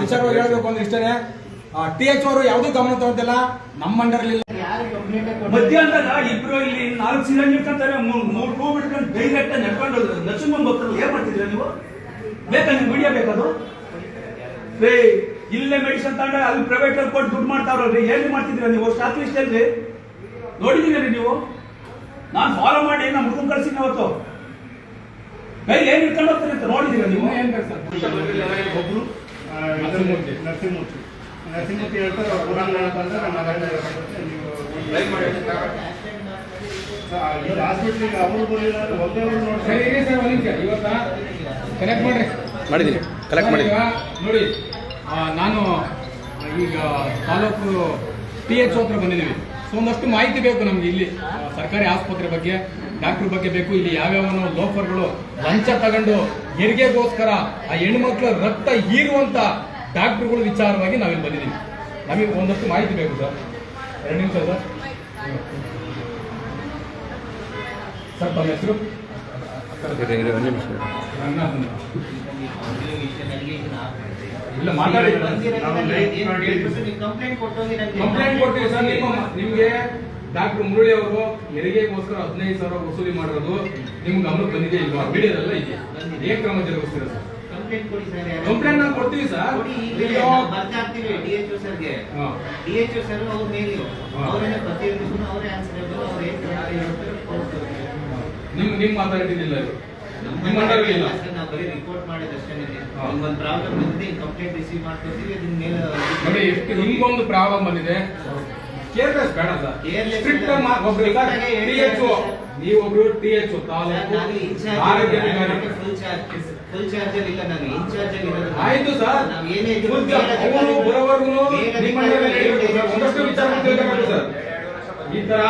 ವಿಚಾರವಾಗಿ ಹೇಳ್ಬೇಕು ಅಂದ್ರೆ ಇಷ್ಟೇ ಟಿ ಎಚ್ ಅವರು ಯಾವುದೂ ಗಮನ ನಮ್ಮ ಅಂಡರ್ಲಿಲ್ಲ ಮಧ್ಯಾಹ್ನದಾಗ ಇಬ್ರು ಇಲ್ಲಿ ನಾಲ್ಕು ಮೂರು ಹೂ ಬಿಟ್ಕೊಂಡು ಡೈರೆಕ್ಟ್ ನಡ್ಕೊಂಡು ಏನ್ ನೀವು? ಬೇಕಾ ನಿಮ್ಗೆ ವಿಡಿಯೋ ಬೇಕದು ರೇ ಇಲ್ಲೇ ಮೆಡಿಸಿನ್ ತಗೊಂಡ್ರೆ ಅಲ್ಲಿ ಪ್ರೈವೇಟ್ ಅಲ್ಲಿ ಕೊಟ್ಟು ದುಡ್ಡು ಮಾಡ್ತಾವ್ರಿ ಏನು ಮಾಡ್ತಿದ್ರ ನೀವು? ಸ್ಟಾಕ್ ಲಿಸ್ಟ್ ಅಲ್ಲಿ ನೋಡಿದ್ದೀರಿ ನೀವು? ನಾನು ಫಾಲೋ ಮಾಡಿ ನಮ್ಮ ಹುಡುಗನ್ ಕಳ್ಸಿದ್ದೀನಿ ಅವತ್ತು. ಕೈ ಏನ್ ಇಟ್ಕೊಂಡು ಹೋಗ್ತಾರೆ ಅಂತ ನೋಡಿದ್ದೀರಾ ನೀವು? ಏನ್ ಬೇಕು ಸರ್ ಒಬ್ರು ಇದು ನರಸಿಂಹಮೂರ್ತಿ. ನರಸಿಂಹಮೂರ್ತಿ ಹೇಳ್ತಾರೆ ಅವ್ರು ಪುರಾಣ ಅಂತಂದ್ರೆ ನಮ್ಮ ಹೇಳ್ತಾರೆ, ನೀವು ಇಲ್ಲಿ ಹಾಸ್ಪಿಟ್ಲಿಗೆ ಅವರು ಬರಲಿಲ್ಲ ಅಂದ್ರೆ ಒಬ್ಬೇ ಒಬ್ರು ಸರಿ ನೋಡ್ತಾರೆ ಸರ್ ಒಂದ್ ನಿಮಿಷ. ಇವತ್ತ? ಕನೆಕ್ಟ್ ಮಾಡ್ರಿ. ಮಾಡಿದ್ದೀನಿ ಕಲೆಕ್ಟ್ ಮಾಡಿ ನೋಡಿ ನಾನು ಈಗ ತಾಲೂಕು ಟಿ ಎಚ್ ಹತ್ರ ಬಂದಿದ್ದೀವಿ. ಸೊ ಒಂದಷ್ಟು ಮಾಹಿತಿ ಬೇಕು ನಮ್ಗೆ ಇಲ್ಲಿ ಸರ್ಕಾರಿ ಆಸ್ಪತ್ರೆ ಬಗ್ಗೆ ಡಾಕ್ಟರ್ ಬಗ್ಗೆ ಬೇಕು. ಇಲ್ಲಿ ಯಾವ್ಯಾವ ಲೋಫರ್ಗಳು ಲಂಚ ತಗೊಂಡು ಹೆರಿಗೆಗೋಸ್ಕರ ಆ ಹೆಣ್ಮಕ್ಳ ರಕ್ತ ಹೀರುವಂತ ಡಾಕ್ಟರ್ಗಳು ವಿಚಾರವಾಗಿ ನಾವಿಲ್ಲಿ ಬಂದಿದ್ದೀವಿ ನಮಗೆ ಒಂದಷ್ಟು ಮಾಹಿತಿ ಬೇಕು ಸರ್ ಎರಡು ನಿಮಿಷ ಸರ್ ಸರ್ ತಮ್ಮ ಹೆಸರು. ಇಲ್ಲ ಮಾತಾಡಿ ಕಂಪ್ಲೇಂಟ್ ಕೊಟ್ಟು ನನಗೆ ಕಂಪ್ಲೇಂಟ್ ಕೊಡ್ತೀವಿ ಸರ್ ನಿಮ್ಗೆ ಡಾಕ್ಟರ್ ಮುರಳಿ ಅವರು ಹೆರಿಗೆಗೋಸ್ಕರ ಹದಿನೈದು ಸಾವಿರ ವಸೂಲಿ ಮಾಡಿರೋದು ನಿಮ್ಗೆ ಗಮನಕ್ಕೆ ಬಂದಿದೆ ಇಲ್ವಾ? ವಿಡಿಯೋದೆಲ್ಲ ಇದೆ. ಏನ್ ಕ್ರಮ ಜರುಗಿಸ್ತೀರಾ ಸರ್? ಕಂಪ್ಲೇಂಟ್? ನಾವು ಕೊಡ್ತೀವಿ ಸರ್. ಬರ್ತಾ ಇರ್ತೀವಿ ಡಿ ಎಚ್ ಒ ಸರ್ಗೆ. ಡಿ ಎಚ್ ಒ ಸರ್ ಅವ್ರ ಮೇಲು ಅವರೇ ಪ್ರತಿಯೊಂದಕ್ಕೂ ಅವರೇ ಆನ್ಸರ್ ಅವ್ರು ಏನ್. ನಿಮ್ ನಿಮ್ ಮಾತಾಡಿದ್ದಿಲ್ಲ ಇದು. ನಿಮ್ಮ ಅಂಡರ್ ಇಲ್ಲ. ನಾವು ಬರೀ ರಿಪೋರ್ಟ್ ಮಾಡಿದಷ್ಟೇ ಅಷ್ಟೇ ಒಂದು ಪ್ರಾಬ್ಲಮ್ ಬಂದಿದೆ ಕಂಪ್ಲೇಂಟ್ ರಿಸೀವ್ ಮಾಡ್ಕೊತೀವಿ ಅದ್ರ ಮೇಲೆ ನೋಡಿ ಎಷ್ಟು ನಿಮ್ಗೊಂದು ಪ್ರಾಬ್ಲಮ್ ಬಂದಿದೆ. ಕೇರ್ಲೆಸ್ ಬೇಡ ಸರ್. ಸ್ಟ್ರಿಕ್ಟ್ ಒಬ್ರು ಟಿ ಎಚ್. ನೀವೊಬ್ರು ಟಿ ಎಚ್ ತಾಲೂಕು ನಾನು ಫುಲ್ ಚಾರ್ಜ್ ಇಲ್ಲ ನಾನು ಇನ್ಚಾರ್ಜ್ ಅಲ್ಲಿ ಆಯ್ತು ಸರ್. ನಾವು ಏನೇ. ಅವರು ಬರೋವರೆಗೂ ನಿಮ್ಮ. ಒಂದಷ್ಟು ವಿಚಾರ ತಿಳ್ಕೊಬೇಕು ಸರ್. ಈ ತರ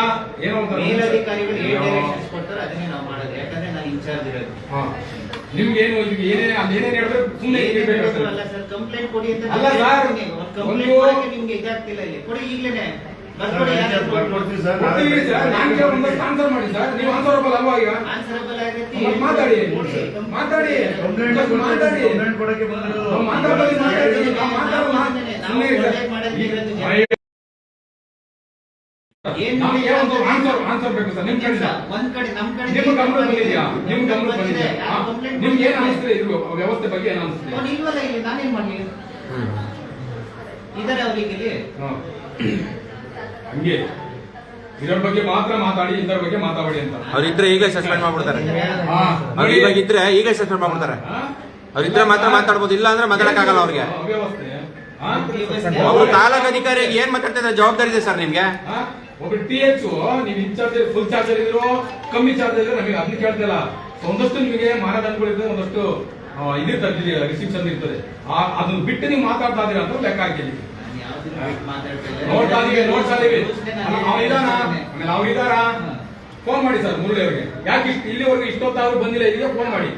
ಏನೋ ಅಂತ ಮೇಲಧಿಕಾರಿಗಳು ಏನ್ ಡೈರೆಕ್ಷನ್ಸ್ ಕೊಡ್ತಾರೆ ಅದನ್ನೇ ನಾವು ಮಾಡೋದು. ಯಾಕಂದ್ರೆ ನಾನು ಇನ್ಚಾರ್ಜ್ ಇರೋದು. ನಿಮ್ಗೇನು ಈಗ ಏನೇ ಅದೇನೇನು ಹೇಳಿದ್ರೆ ಸುಮ್ಮನೆ ಏನ್ ಅಲ್ಲ ಸರ್ ಕಂಪ್ಲೇಂಟ್ ಕೊಡಿ ಅಂತ ಅಲ್ಲ ಸರ್. ಕಂಪ್ಲೇಂಟ್ ನಿಮ್ಗೆ ಇದಾಗ್ತಿಲ್ಲ ಇಲ್ಲಿ. ಕೊಡಿ ಈಗ್ಲೇನೆ. ಬರ್ಕೊಡ್ತೀವಿ ಸರ್ ಕೊಡ್ತೀವಿ ಸರ್ ನಾನು ಕೇಳೋ ಒಂದಷ್ಟು ಆನ್ಸರ್ ಮಾಡಿ ಸರ್ ನೀವು ಆನ್ಸರ್ ಅಲ್ವಾ ಈಗ ಆನ್ಸರಬಲ್ ಮತ್ತೆ ಮಾತಾಡಿ. ಮಾತಾಡಿ. ಕಂಪ್ಲೇಂಟ್ ಮಾತಾಡಿ. ಕಂಪ್ಲೇಂಟ್ ಕೊಡಕ್ಕೆ ಬಂದಿರೋದು. ಮಾತಾಡಿ ಮಾತಾಡಿ. ಅಯ್ಯೋ. ಏನ್ ನಮ್ಗೆ ಏನ್ ಅನಿಸ್ತದೆ? ಇದು ವ್ಯವಸ್ಥೆ ಬಗ್ಗೆ ಏನ್ ಅನಿಸ್ತದೆ? ಅವ್ನು ಇಲ್ವಲ್ಲ ಇಲ್ಲಿ ನಾನೇನ್ ಮಾಡ್ಲಿ? ಇದಾರೆ ಅವ್ರಿಗೆ ಇಲ್ಲಿ ಹಾ. ಹಂಗೆ. ಇದ್ರ ಬಗ್ಗೆ ಮಾತ್ರ ಮಾತಾಡಿ ಇದರ ಬಗ್ಗೆ ಮಾತಾಡಿ ಅಂತ. ಅವ್ರಿದ್ರೆ ಈಗ ಸಸ್ಪೆಂಡ್ ಮಾಡ್ಬಿಡ್ತಾರೆ. ಅವ್ರು ಇವಾಗ ಇದ್ರೆ ಈಗ ಸಸ್ಪೆಂಡ್ ಮಾಡ್ಬಿಡ್ತಾರೆ. ಅವ್ರು ಅವ್ರಿದ್ರೆ ಮಾತ್ರ ಮಾತಾಡ್ಬೋದು ಇಲ್ಲ ಅಂದ್ರೆ ಮಾತಾಡಕ್ಕಾಗಲ್ಲ ಅವ್ರಿಗೆ. ಅವ್ರು ತಾಲೂಕು ಅಧಿಕಾರಿಗೆ ಏನ್ ಮಾತಾಡ್ತಾ ಜವಾಬ್ದಾರಿ ಇದೆ ಸರ್ ನಿಮ್ಗೆ? ಒಬ್ರು ಟಿ ಎಚ್ ನೀವು ಇನ್ಚಾರ್ಜ್ ಫುಲ್ ಚಾರ್ಜ್ ಇದ್ರು ಕಮ್ಮಿ ಚಾರ್ಜ್ ಇದ್ರೆ ನಮಗೆ ಅದನ್ನ ಕೇಳ್ತಿಲ್ಲ ಒಂದಷ್ಟು ನಿಮಗೆ ಮಾನದಂಡಗಳಿದ್ರೆ ಒಂದಷ್ಟು ಇದಿರ್ತದೆ ರಿಸ್ಟ್ರಿಕ್ಷನ್ ಇರ್ತದೆ. ಆ, ಅದನ್ನ ಬಿಟ್ಟು ನೀವು ಮಾತಾಡ್ತಾ ಇದೀರ ಅಂತ ಲೆಕ್ಕ ಹಾಕಿದ್ದೀವಿ. ಇದಾರ ಫೋನ್ ಮಾಡಿ ಸರ್ ಮುರಳಿ ಅವರಿಗೆ ಯಾಕೆ ಇಷ್ಟು ಇಲ್ಲಿವರೆಗೆ ಇಷ್ಟೊತ್ತಾದ್ರೂ ಬಂದಿಲ್ಲ ಇದೀಗ ಫೋನ್ ಮಾಡಿ.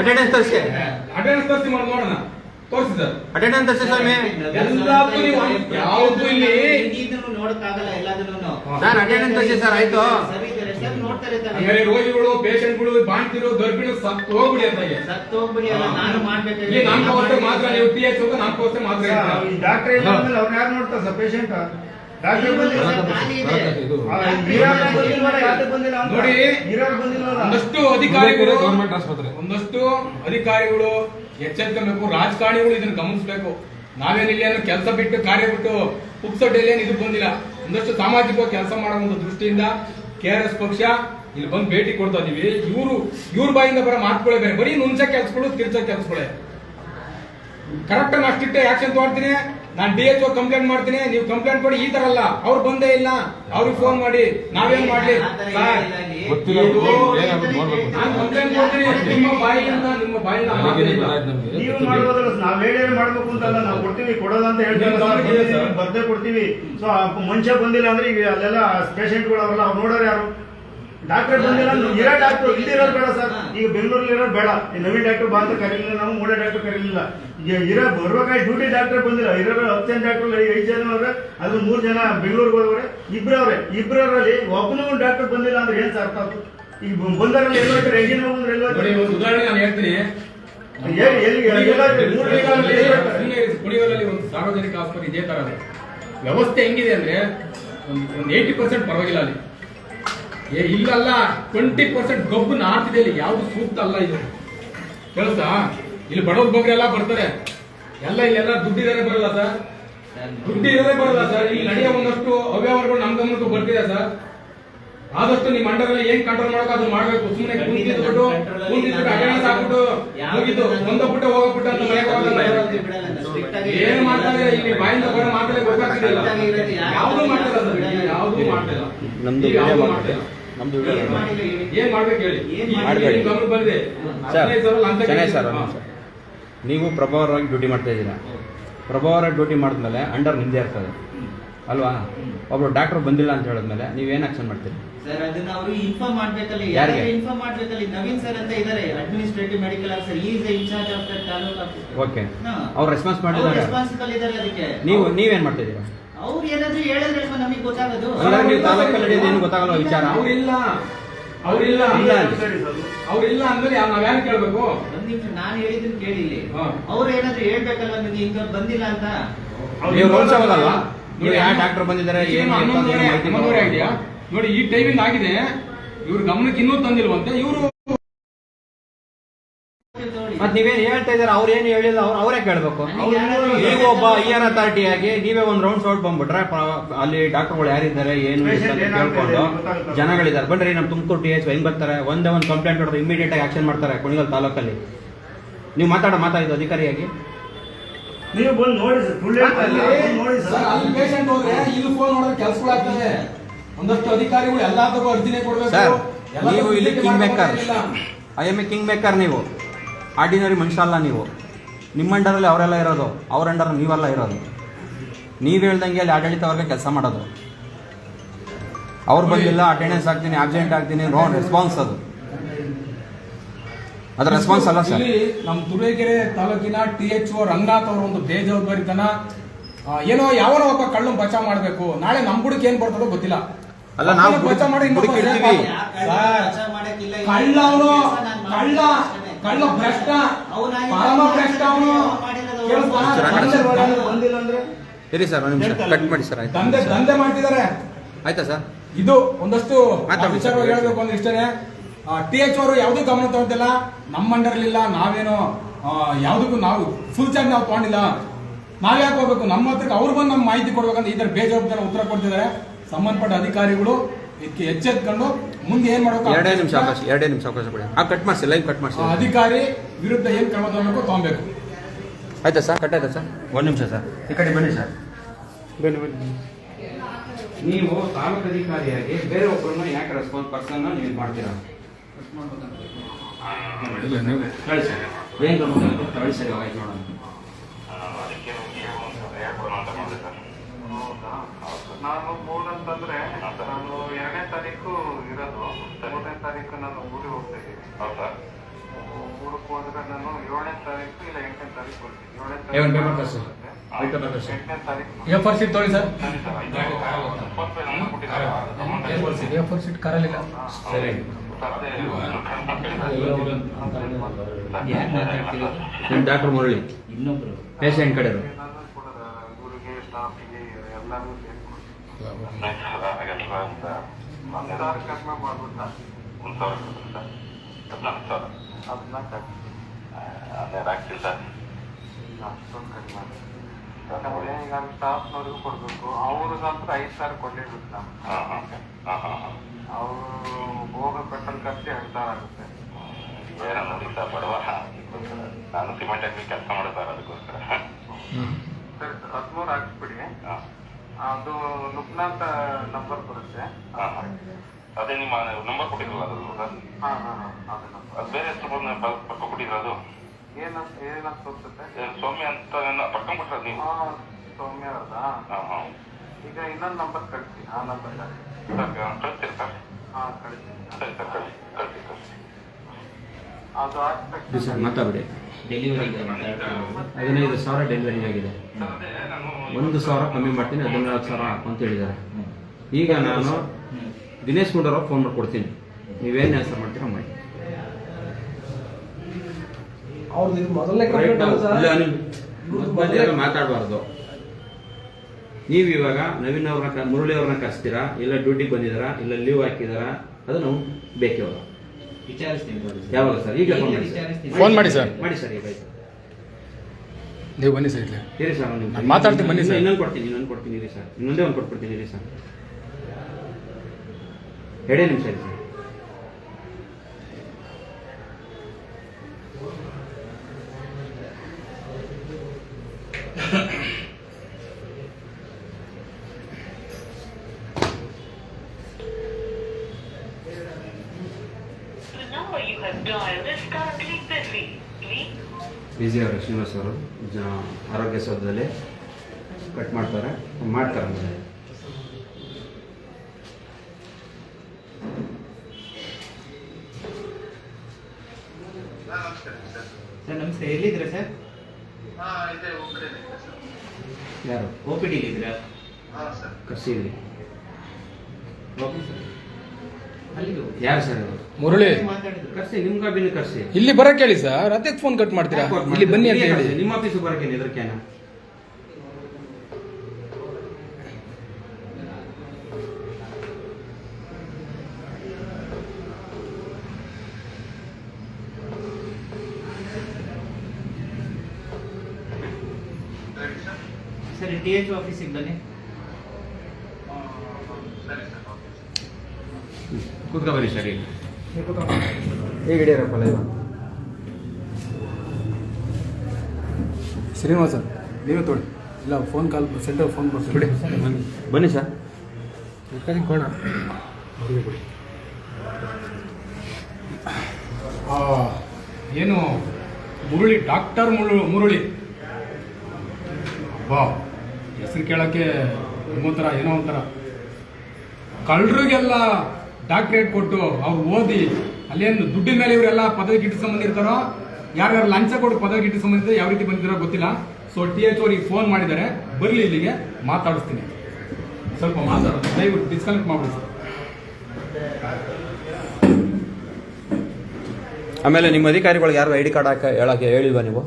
Attendance ತೋರ್ಸಿ. ಅಟೆಂಡೆನ್ಸ್ ತೋರಿಸಿ ಮಾಡಿ ನೋಡೋಣ. ತೋರಿಸಿ ಸರ್. ಅಟೆಂಡೆನ್ಸ್ ತೋರಿಸಿ ಸ್ವಾಮಿ. ಎಲ್ಲದಕ್ಕೂ ನೀವು ಯಾವ್ದು ಇಲ್ಲಿ ನೋಡಕ್ಕಾಗಲ್ಲ ಎಲ್ಲದನ್ನು ಸರ್ ಅಟೆಂಡೆನ್ಸ್ ತೋರಿಸಿ ಸರ್ ಆಯ್ತು. ತಾನೇ. ಆಮೇಲೆ ರೋಗಿಗಳು ಪೇಷಂಟ್ಗಳು ಬಾಣ್ತಿರೋ ಗರ್ಭಿಣಿ ಸತ್ತು ಹೋಗ್ಬಿಡಿ ಅಂತ ಸತ್ತು ಹೋಗ್ಬಿಡಿ ಅಲ್ಲ ನಾನು ನಾಮಕಾವಸ್ಥೆ ಮಾತ್ರ ನೀವು ಪಿ ಎಚ್ ನಾಮಕಾವಸ್ಥೆ ಮಾತ್ರ ಡಾಕ್ಟರ್ ಇಲ್ಲ ಅಂದ್ರೆ ಅವ್ರು ಯಾರು ನೋಡ್ತಾರೆ ಸರ್ ಪೇಷಂಟ್ ನೋಡಿ ಒಂದಷ್ಟು ಅಧಿಕಾರಿಗಳು ಒಂದಷ್ಟು ಅಧಿಕಾರಿಗಳು ಎಚ್ಚೆತ್ಕೊಬೇಕು ರಾಜಕಾರಣಿಗಳು ಇದನ್ನ ಗಮನಿಸಬೇಕು. ನಾವೇನ್ ಇಲ್ಲಿ ಏನು ಕೆಲಸ ಬಿಟ್ಟು ಕಾರ್ಯ ಬಿಟ್ಟು ಪುಕ್ಸಟ್ಟೆಯಲ್ಲಿ ಏನು ಇದು ಬಂದಿಲ್ಲ. ಒಂದಷ್ಟು ಸಾಮಾಜಿಕ ಕೆಲಸ ಮಾಡೋ ಒಂದು ದೃಷ್ಟಿಯಿಂದ ಕೆ ಆರ್ ಎಸ್ ಪಕ್ಷ ಇಲ್ಲಿ ಬಂದು ಭೇಟಿ ಕೊಡ್ತಾ ಇದೀವಿ. ಇವರು, ಇವ್ರ ಬಾಯಿಂದ ಬರೋ ಮಾತುಗಳೇ ಬೇರೆ. ಬರೀ ನುಂಚ ಕೆಲಸಗಳು ತಿರ್ಚ ಕೆಲಸಗಳೇ ಕರೆಕ್ಟ್ ಅನ್ನ ಅಷ್ಟಿಟ್ಟೆ ಆಕ್ಷನ್ ತಗೊಳ್ತೀನಿ ನಾನು ಡಿ ಎಚ್ ಕಂಪ್ಲೇಂಟ್ ಮಾಡ್ತೀನಿ ನೀವು ಕಂಪ್ಲೇಂಟ್ ಕೊಡಿ ಈ ತರ ಅಲ್ಲ. ಅವ್ರು ಬಂದೇ ಇಲ್ಲ. ಅವ್ರಿಗೆ ಫೋನ್ ಮಾಡಿ ನಾವೇನ್ ಮಾಡ್ಲಿ. ನಾನು ಕಂಪ್ಲೇಂಟ್ ಕೊಡ್ತೀನಿ. ನಿಮ್ಮ ಬಾಯಿಯಿಂದ ನಿಮ್ಮ ಬಾಯಿಂದ ಮಾತಿಲ್ಲ. ನೀವು ಮಾಡ್ಬೋದಲ್ಲ ನಾವ್ ಹೇಳಿ ಮಾಡ್ಬೇಕು ಅಂತಲ್ಲ ನಾವು ಕೊಡ್ತೀವಿ ಕೊಡೋದು ಅಂತ ಹೇಳ್ತೀವಿ. ಬರ್ದೇ ಕೊಡ್ತೀವಿ. ಸೊ ಮನುಷ್ಯ ಬಂದಿಲ್ಲ ಅಂದ್ರೆ ಈಗ ಅಲ್ಲೆಲ್ಲ ಪೇಷಂಟ್ಗಳು ಅವರೆಲ್ಲ ಅವ್ರು ನೋಡೋರು ಯಾರು? ಡಾಕ್ಟರ್ ಬಂದಿಲ್ಲ ಇರ ಡಾಕ್ಟರ್ ಇಲ್ಲಿರೋರು ಬೇಡ ಸರ್ ಈಗ ಬೆಂಗಳೂರಲ್ಲಿ ಇರೋದು ಬೇಡ. ಈ ನವೀನ್ ಡಾಕ್ಟರ್ ಬಾ ಅಂತ ಕರೀಲಿಲ್ಲ ನಾವು ಮೂಳೆ ಡಾಕ್ಟರ್ ಕರೀಲಿಲ್ಲ. ಈಗ ಇರೋ ಬರ್ಬೇಕಾಗಿ ಡ್ಯೂಟಿ ಡಾಕ್ಟರ್ ಬಂದಿಲ್ಲ. ಇರೋ ಹತ್ತು ಜನ ಡಾಕ್ಟರ್ ಐದು ಜನ ಅವ್ರೆ ಅದ್ರ ಮೂರು ಜನ ಬೆಂಗಳೂರಿಗೆ ಹೋದವ್ರೆ ಇಬ್ಬರವ್ರೆ ಇಬ್ಬರಲ್ಲಿ ಒಬ್ಬನೂ ಡಾಕ್ಟರ್ ಬಂದಿಲ್ಲ ಅಂದ್ರೆ ಏನ್ ಅರ್ಥ ಆಯ್ತು? ಈಗ ಬಂದವರಲ್ಲಿ ಎಲ್ಲೋ ಎಂಜಿನ್ ಬಂದ್ರೆ ಎಲ್ಲ ಉದಾಹರಣೆ ನಾನು ಹೇಳ್ತೀನಿ. ಕುಡಿಯೋದ್ರಲ್ಲಿ ಒಂದು ಸಾರ್ವಜನಿಕ ಆಸ್ಪತ್ರೆ ಇದೇ ತರ ವ್ಯವಸ್ಥೆ ಹೆಂಗಿದೆ ಅಂದ್ರೆ ಒಂದು ಏಯ್ಟಿ ಪರ್ಸೆಂಟ್ ಪರವಾಗಿಲ್ಲ ಅಲ್ಲಿ. ಏ ಇಲ್ಲಲ್ಲ ಟ್ವೆಂಟಿ ಪರ್ಸೆಂಟ್ ಗಬ್ಬು ನಾರ್ತಿದೆ ಇಲ್ಲಿ ಯಾವ್ದು ಸೂಕ್ತ ಅಲ್ಲ ಇದು. ಕೇಳುತ್ತಾ ಇಲ್ಲಿ ಬಡವ್ರ ಬಗ್ಗೆ ಎಲ್ಲ ಬರ್ತಾರೆ. ಎಲ್ಲ ಇಲ್ಲೆಲ್ಲ ದುಡ್ಡಿದ್ದಾರೆ ಬರಲ್ಲ ಸರ್. ದುಡ್ಡು ಇರೋದೇ ಬರಲ್ಲ ಸರ್. ಇಲ್ಲಿ ನಡೆಯ ಒಂದಷ್ಟು ಅವ್ಯವಹಾರಗಳು ನಮ್ ಗಮನಕ್ಕೂ ಬರ್ತಿದೆ ಸರ್. ಆದಷ್ಟು ನಿಮ್ ಮಂಡಲ ಏನ್ ಕಂಟ್ರೋಲ್ ಮಾಡಕ್ ಅದು ಮಾಡ್ಬೇಕು. ಸುಮ್ಮನೆ ಕುಂತಿದ್ಬಿಟ್ಟು ಕುಂತಿದ್ಬಿಟ್ಟು ಅಟೆಂಡೆನ್ಸ್ ಹಾಕ್ಬಿಟ್ಟು ಹೋಗಿದ್ದು ಒಂದೊಬ್ಬಟ್ಟು ಹೋಗ್ಬಿಟ್ಟು ಅಂತ ಮನೆಗೆ ಹೋಗಲ್ಲ ಏನ್ ಮಾಡ್ತಾರೆ ಇಲ್ಲಿ ಬಾಯಿಂದ ಬರೋ ಮಾತಲ್ಲೇ ಗೊತ್ತಾಗ್ತಿಲ್ಲ ಯಾವ್ದು ಮಾಡ್ತಿಲ್ಲ ಸರ್. ಯಾವ್ದು ಮಾಡ್ತಿಲ್ಲ. ನಮ್ದು ವಿಡಿಯೋ ಮಾಡ್ತಿಲ್ಲ. ನಮ್ದು ವಿಡಿಯೋ ಏನ್ ಮಾಡ್ಬೇಕು ಹೇಳಿ? ಗಮನಕ್ಕೆ ಬಂದಿದೆ. ಸರ್ ಚೆನ್ನಾಗಿ ಸರ್. ನೀವು ಪ್ರಭಾವರವಾಗಿ ಡ್ಯೂಟಿ ಮಾಡ್ತಾ ಇದ್ದೀರಾ? ಪ್ರಭಾವರ ಡ್ಯೂಟಿ ಮಾಡಿದ್ಮೇಲೆ ಅಂಡರ್ ನಿಮ್ದೇ ಇರ್ತದೆ. ಅಲ್ವಾ? ಒಬ್ರು ಡಾಕ್ಟರ್ ಬಂದಿಲ್ಲ ಅಂತ ಹೇಳಿದ್ಮೇಲೆ ನೀವೇನು ಆಕ್ಷನ್ ಮಾಡ್ತೀರಿ? ಸರ್ ಅದನ್ನ ಅವರು ಇನ್ಫಾರ್ಮ್ ಮಾಡ್ಬೇಕಲ್ಲ. ಯಾರಿಗೆ? ಇನ್ಫಾರ್ಮ್ ಮಾಡ್ಬೇಕಲ್ಲ? ನವೀನ್ ಸರ್ ಅಂತ ಇದಾರೆ. Administrative medical officer is in charge of the taluk okay ಅವ್ರು ರೆಸ್ಪಾನ್ಸ್ ಮಾಡಿದ್ದಾರೆ. ರೆಸ್ಪಾನ್ಸಿಬಲ್ ಇದಾರೆ ಅದಕ್ಕೆ. ನೀವು ನೀವೇನ್ ಮಾಡ್ತಾ ಇದ್ದೀರಾ? ಅವ್ರು ಏನಾದ್ರು ಹೇಳಿದ್ರೆ ನಮಗೆ ಗೊತ್ತಾಗೋದು? ತಾಲೂಕಲ್ಲಿ ಏನು ಗೊತ್ತಾಗಲ್ಲ ವಿಚಾರ? ಇಲ್ಲ. ಸರ್ ಅವ್ರಿಲ್ಲ ಅಂದ್ರೆ ನಾವ್ ನಾವ್ಯಾರು ಕೇಳ್ಬೇಕು? ಒಂದ್ ನಿಮಿಷ ನಾನು ಹೇಳಿದ್ದನ್ನ ಕೇಳಿ ಇಲ್ಲಿ. ಅವ್ರು ಏನಾದ್ರು ಹೇಳ್ಬೇಕಲ್ಲ ನಿಮ್ಗೆ ಇಂಥವ್ರು ಬಂದಿಲ್ಲ ಅಂತ? ನೀವು ನೋಡಿ, ಯಾವ ಡಾಕ್ಟರ್ ಬಂದಿದ್ದಾರೆ ಏನು ಹನ್ನೊಂದುವರೆ ಹನ್ನೊಂದುವರೆ ಆಗಿದೆಯಾ ನೋಡಿ ಈ ಟೈಮಿಂಗ್ ಆಗಿದೆ. ಇವ್ರ ಗಮನಕ್ಕೆ ಇನ್ನೂ ತಂದಿಲ್ವಂತೆ. ಇವರು ಮತ್ತೆ ನೀವೇನು ಹೇಳ್ತಾ ಇದ್ದಾರೆ? ಅವ್ರು ಏನು ಹೇಳಿಲ್ಲ ಅವ್ರು ಅವರೇ ಕೇಳಬೇಕು. ನೀವು ಒಬ್ಬ ಐ ಆರ್ ಅಥಾರಿಟಿ ಆಗಿ ನೀವೇ ಒಂದು ರೌಂಡ್ ಔಟ್ ಬಂದ್ಬಿಟ್ರೆ ಅಲ್ಲಿ ಡಾಕ್ಟರ್ಗಳು ಯಾರಿದ್ದಾರೆ ಏನು ಕೇಳ್ಕೊಂಡು ಜನಗಳಿದ್ದಾರೆ. ಬನ್ರಿ ನಮ್ಮ ತುಮಕೂರು ಟಿ ಎಚ್ ಹೆಂಗ್ ಬರ್ತಾರೆ ಒಂದೇ ಒಂದು ಕಂಪ್ಲೇಂಟ್ ಹೊಡೆದು ಇಮಿಡಿಯೇಟ್ ಆಗಿ ಆಕ್ಷನ್ ಮಾಡ್ತಾರೆ ಕುಣಿಗಲ್ ತಾಲೂಕಲ್ಲಿ. ನೀವು ಮಾತಾಡೋ ಮಾತಾಡಿದ್ದು ಅಧಿಕಾರಿಯಾಗಿ? ನೀವು ಬಂದು ನೋಡಿ ಸರ್ ಅಲ್ಲಿ ಪೇಷಂಟ್ ಹೋದ್ರೆ ಇಲ್ಲಿ ಫೋನ್ ನೋಡಿದ್ರೆ ಕೆಲಸಗಳಾಗ್ತವೆ ಒಂದಷ್ಟು ಅಧಿಕಾರಿಗಳು ಎಲ್ಲಾದರೂ ಅರ್ಜಿನೇ ಕೊಡ್ಬೇಕು. ಸರ್ ನೀವು ಇಲ್ಲಿ king maker. I am a king maker ನೀವು. ಆರ್ಡಿನರಿ ಮನುಷ್ಯ ಅಲ್ಲ ನೀವು. ನಿಮ್ಮ ಅಂಡರಲ್ಲಿ ಅವರೆಲ್ಲ ಇರೋದು ಅವ್ರ ಅಂಡರ್ ನೀವೆಲ್ಲ ಇರೋದು. ನೀವು ಹೇಳ್ದಂಗೆ ಅಲ್ಲಿ ಆಡಳಿತ ವರ್ಗ ಕೆಲಸ ಮಾಡೋದು. ಅವ್ರು ಬಂದಿಲ್ಲ ಅಟೆಂಡೆನ್ಸ್ ಆಗ್ತೀನಿ ಆಬ್ಸೆಂಟ್ ಆಗ್ತೀನಿ ನೋ ರೆಸ್ಪಾನ್ಸ್ ಅದು. ಅದ್ರ ರೆಸ್ಪಾನ್ಸ್ ಅಲ್ಲ ಸರ್. ನಮ್ಮ ತುರುವೇಕೆರೆ ತಾಲೂಕಿನ ಟಿ ಎಚ್ ಓ ರಂಗನಾಥ್ ಅವರ ಒಂದು ಬೇಜವಾಬ್ದಾರಿತನ ಏನೋ ಯಾವನೋ ಒಬ್ಬ ಕಳ್ಳು ಬಚಾವ್ ಮಾಡಬೇಕು. ನಾಳೆ ನಮ್ ಬುಡಕ್ಕೆ ಏನ್ ಬರ್ತದೋ ಗೊತ್ತಿಲ್ಲ. ಅಲ್ಲ, ನಾವು ಬಚಾವ್ ಮಾಡಿ ಕಳ್ಳ ಅವನು ಕಳ್ಳ ಕಳ್ಳ ಭ್ರಷ್ಟ. ಪರಮ ಭ್ರಷ್ಟ ಅವನು. ಬಂದಿಲ್ಲ ಅಂದ್ರೆ? ಇರಿ ಸರ್ ಒಂದು ನಿಮಿಷ ಕಟ್ ಮಾಡಿ ಸರ್ ಆಯ್ತು. ದಂಧೆ ದಂಧೆ ಮಾಡ್ತಿದ್ದಾರೆ. ಆಯ್ತಾ ಸರ್? ಇದು ಒಂದಷ್ಟು. ವಿಚಾರವಾಗಿ ಹೇಳಬೇಕು ಅಂದ್ರೆ ಇಷ್ಟೇ ಟಿ ಎಚ್ ಅವರು ಯಾವುದೂ ಗಮನ ತಗೊಂತಿಲ್ಲ ನಮ್ಮ ಅಂಡರ್ಲಿಲ್ಲ ನಾವೇನು ಯಾವುದಕ್ಕೂ ನಾವು ಫುಲ್ ಚಾರ್ಜ್ ನಾವು ತಗೊಂಡಿಲ್ಲ. ನಾವ್ ಯಾಕೆ ಹೋಗ್ಬೇಕು? ನಮ್ಮ ಹತ್ರಕ್ಕೆ ಅವ್ರು ಬಂದು ನಮ್ಮ ಮಾಹಿತಿ ಕೊಡ್ಬೇಕಂತ ಇದರ ಬೇಜವಾಬ್ದಾರ ಉತ್ತರ ಕೊಡ್ತಿದ್ದಾರೆ. ಸಂಬಂಧಪಟ್ಟ ಅಧಿಕಾರಿಗಳು ಇದಕ್ಕೆ ಎಚ್ಚೆತ್ಕೊಂಡು ಮುಂದೆ ಏನ್ ಮಾಡಬೇಕು ಎರಡೇ ನಿಮಿಷ ಅವಕಾಶ ಎರಡೇ ನಿಮಿಷ ಅವಕಾಶ ಕೊಡಿ. ಆ ಕಟ್ ಮಾಡಿಸಿ ಲೈವ್ ಕಟ್ ಮಾಡಿಸಿ. ಅಧಿಕಾರಿ ವಿರುದ್ಧ ಏನ್ ಕ್ರಮ ತಗೋಬೇಕು ತಗೊಬೇಕು ಆಯ್ತಾ ಸರ್? ಕಟ್ ಆಯ್ತಾ ಸರ್? ಒಂದು ನಿಮಿಷ ಸರ್. ಈ ಕಡೆ ಬನ್ನಿ ಸರ್. ಬನ್ನಿ ಬನ್ನಿ. ನೀವು ತಾಲೂಕು ಅಧಿಕಾರಿಯಾಗಿ ಬೇರೆ ಒಬ್ಬರನ್ನ ಯಾಕೆ ರೆಸ್ಪಾನ್ಸ್ ಪರ್ಸನ್ ನೀವು ಇದ್ ಮಾಡ್ತೀರಾ? ಹೇಳಿ ಸರ್. ಏನು ಗಮನ ಹೇಳಿ ಸರ್ ಆಯ್ತು ನೋಡೋಣ ನಾನು ಮೂರಂತಂದ್ರೆ ನಾನು ಎರಡನೇ ತಾರೀಕು ಇರೋದು. ಮೂರನೇ ತಾರೀಕು ನಾನು ಊರಿಗೆ ಹೋಗ್ತಾ ಇದ್ದೀನಿ. ಹೌದಾ? ಊರಿಗೆ ಹೋದ್ರೆ ನಾನು ಏಳನೇ ತಾರೀಕು ಇಲ್ಲ ಎಂಟನೇ ತಾರೀಕು ಬರ್ತೀನಿ ಏಳನೇ ತಾರೀಕು. ಎಂಟನೇ ತಾರೀಕು. ತೊಳಿ ಸರ್. ಆರ್ ಸೀಟ್ ಕರಲಿಲ್ಲ. ಸರಿ. ಡಾಕ್ಟರ್ ಮುರಳಿ. ಇನ್ನೊಬ್ರು. ಪೇಷಂಟ್ ಕಡೆ ಎಲ್ಲರಿಗೂ ಒಂದು ಸಾವಿರ ಹದಿನಾಲ್ಕು ಅಷ್ಟೊಂದು ಕಡಿಮೆ. ಯಾಕಂದ್ರೆ ಈಗ ಅಲ್ಲಿ ಸ್ಟಾಫ್ನವ್ರಿಗೂ ಕೊಡ್ಬೇಕು ಅವ್ರಿಗಂತೂ ಐದು ಸಾವಿರ ಕೊಡ್ಲೇಬೇಕು ನಾವು ಅವರು ಹೋಗೋ ಪೆಟ್ರೋಲ್ ಖರ್ಚು ಎರಡು ಸಾವಿರ ಆಗುತ್ತೆ ಬೇರೆ ನೋಡಿ ಸರ್ ಬಡವ ನಾನು ಸಿಮೆಂಟ್ ಕೆಲಸ ಮಾಡುತ್ತಾರೆ ಅದಕ್ಕೋಸ್ಕರ ಸರಿ ಸರ್ ಹದಿಮೂರು ಹಾಕ್ಸ್ಬಿಡಿ ಅದು ಲುಬ್ನಾ ಅಂತ ನಂಬರ್ ಬರುತ್ತೆ. ಅದೇ ನಿಮ್ಮ ನಂಬರ್ ಕೊಟ್ಟಿರಲ್ಲ ಅದು ಹಾಂ ಹಾಂ ಅದು ನಂಬರ್. ಅದು ಬೇರೆ ಹೆಸರು ಬಂದು ಪಕ್ಕ ಪಕ್ಕ ಅದು? ಏನಂತ ಏನಂತ ತೋರಿಸುತ್ತೆ? ಸೌಮ್ಯ ಅಂತ ಪಕ್ಕ ನೀವು? ಹಾಂ ಸೌಮ್ಯ ಅದಾ ಹಾಂ ಹಾಂ. ಈಗ ಇನ್ನೊಂದು ನಂಬರ್ ಕಳಿಸಿ ಆ ನಂಬರ್ ಸರ್ ಕಳಿಸ್ತೀರಿ ಸರ್? ಹಾಂ ಕಳಿಸಿ ಸರಿ ಸರ್ ಕಳಿಸಿ ಕಳಿಸಿ ಕಳಿಸಿ ಇದು ತಕ್ಷಣ ಸರ್ ಮಾತಾಡಿ ಡೆಲಿವರಿಗೆ ಹದಿನೈದು ಸಾವಿರ ಡೆಲಿವರಿ ಆಗಿದೆ. ಒಂದು ಸಾವಿರ ಕಮ್ಮಿ ಮಾಡ್ತೀನಿ ಹದಿನಾಲ್ಕು ಸಾವಿರ ಅಂತ ಹೇಳಿದ್ದಾರೆ. ಈಗ ನಾನು ದಿನೇಶ್ ಗುಂಡೂರಾವ್ ಫೋನ್ ಮಾಡ್ಕೊಡ್ತೀನಿ ನೀವೇನು ಆನ್ಸರ್ ಮಾಡ್ತೀರಾ ಮಾಡಿ. ಮಾತಾಡಬಾರ್ದು. ನೀವು ಇವಾಗ ನವೀನ್ ಅವ್ರನ್ನ ಕ- ಮುರಳಿ ಅವ್ರನ್ನ ಕರೆಸ್ತೀರಾ? ಇಲ್ಲ ಡ್ಯೂಟಿಗೆ ಬಂದಿದ್ದೀರಾ? ಇಲ್ಲ ಲೀವ್ ಹಾಕಿದಾರಾ ಅದನ್ನು ನಾವು ಬೇಕು ಇವಾಗ ವಿಚಾರಿಸ್ತೀನಿ. ಯಾವಾಗ ಸರ್? ಈಗ ಫೋನ್ ಮಾಡಿ ಸರ್. ಫೋನ್ ಮಾಡಿ ಸರ್. ಮಾಡಿ ಸರ್ ಈಗ ಆಯ್ತು. ನೀವು ಬನ್ನಿ ಸರ್ ಇಲ್ಲಿ. ಇರಿ ಸರ್ ಒಂದು ನಿಮಿಷ. ನಾನು ಮಾತಾಡ್ತೀನಿ ಬನ್ನಿ ಸರ್. ಇನ್ನೊಂದು ಕೊಡ್ತೀನಿ ಇನ್ನೊಂದು ಕೊಡ್ತೀನಿ ಇರಿ ಸರ್. ಇನ್ನೊಂದೇ ಒಂದು ಕೊಟ್ಬಿಡ್ತೀನಿ ಇರಿ ಸರ್. ಎರಡೇ ನಿಮಿಷ ಇರಿ ಸರ್. ಬಿಜಿ ಅವರು ಶ್ರೀನಿವಾಸ್ ಅವರು ಜ ಆರೋಗ್ಯ ಸೌಧದಲ್ಲಿ ಕಟ್ ಮಾಡ್ತಾರೆ ಮಾಡ್ತಾರೆ ಮನೆ ಸರ್ ನಮಸ್ತೆ. ಎಲ್ಲಿದ್ದೀರಾ ಸರ್? ಹಾ ಇದೆ ಒಬ್ಬರೇ ಸರ್. ಯಾರು? ಓ ಪಿ ಡಿ ಇದ್ದೀರಾ? ಹಾ ಸರ್. ಕರ್ಸಿದ್ರಿ ಓಕೆ ಸರ್. ಯಾರು ಸರ್ ಮುರಳಿ. ಕರ್ಸಿ ನಿಮ್ಮ ಕಾಬಿನ ಕರ್ಸಿ. ಇಲ್ಲಿ ಬರಕ್ಕೆ ಹೇಳಿ ಸರ್. ಅದಕ್ಕೆ ಫೋನ್ ಕಟ್ ಮಾಡ್ತೀರಾ? ಇಲ್ಲಿ ಬನ್ನಿ ಅಂತ ಹೇಳಿ. ನಿಮ್ಮ ಆಫೀಸ್ ಬರಕ್ಕೆ ಸರ್ ಸರ್ ಟಿ ಎಚ್ ಆಫೀಸಿಗೆ ಬನ್ನಿ ಆ, ಸರಿ ಸರ್ ಓಕೆ ಸರ್ ಕೂತ್ಕೊ ಬನ್ನಿ ಸರಿ. ಈಗ ಹಿಡಿಯರಪ್ಪ ಲೈವ್ ಶ್ರೀನಿವಾಸ ಸರ್ ನೀವೇ ತೊಳಿ. ಇಲ್ಲ ಫೋನ್ ಕಾಲ್ ಸೆಂಟರ್ ಫೋನ್ ಬಿಡಿ. ಬನ್ನಿ ಸರ್. ಕೋಣ ಆ, ಏನು ಮುರುಳಿ ಡಾಕ್ಟರ್ ಮುರು ಮುರುಳಿ. ಬಾ ಹೆಸರು ಕೇಳೋಕ್ಕೆ ಒಂಥರ ಏನೋ ಒಂಥರ. ಕಳ್ಳರಿಗೆಲ್ಲ ಡಾಕ್ಟ್ರೇಟ್ ಕೊಟ್ಟು ಅವ್ರು ಓದಿ, ಅಲ್ಲೇನು ದುಡ್ಡಿನ ಮೇಲೆ ಇವರೆಲ್ಲ ಪದವಿ ಸಂಬಂಧಿರ್ತಾರೋ ಯಾರ್ಯಾರು ಲಂಚ ಕೊಟ್ಟು ಪದವಿ ಗಿಟ್ಟಿಸ್ಕೊಂಬಂದಿದ್ರೆ ಯಾವ ರೀತಿ ಬಂದಿರೋ ಗೊತ್ತಿಲ್ಲ. ಸೊ ಟಿ ಎಚ್ ಅವರಿಗೆ ಫೋನ್ ಮಾಡಿದ್ದಾರೆ. ಬರಲಿ ಇಲ್ಲಿಗೆ, ಮಾತಾಡಿಸ್ತೀನಿ. ಸ್ವಲ್ಪ ಮಾತಾಡೋದು. ದಯವಿಟ್ಟು ಡಿಸ್ಕನೆಕ್ಟ್ ಮಾಡಿ ಸರ್. ಆಮೇಲೆ ನಿಮ್ಮ ಅಧಿಕಾರಿಗಳಿಗೆ ಯಾರು ಐ ಡಿ ಕಾರ್ಡ್ ಹಾಕಿ ಹೇಳಕ್ಕೆ ಹೇಳಿಲ್ವಾ ನೀವು?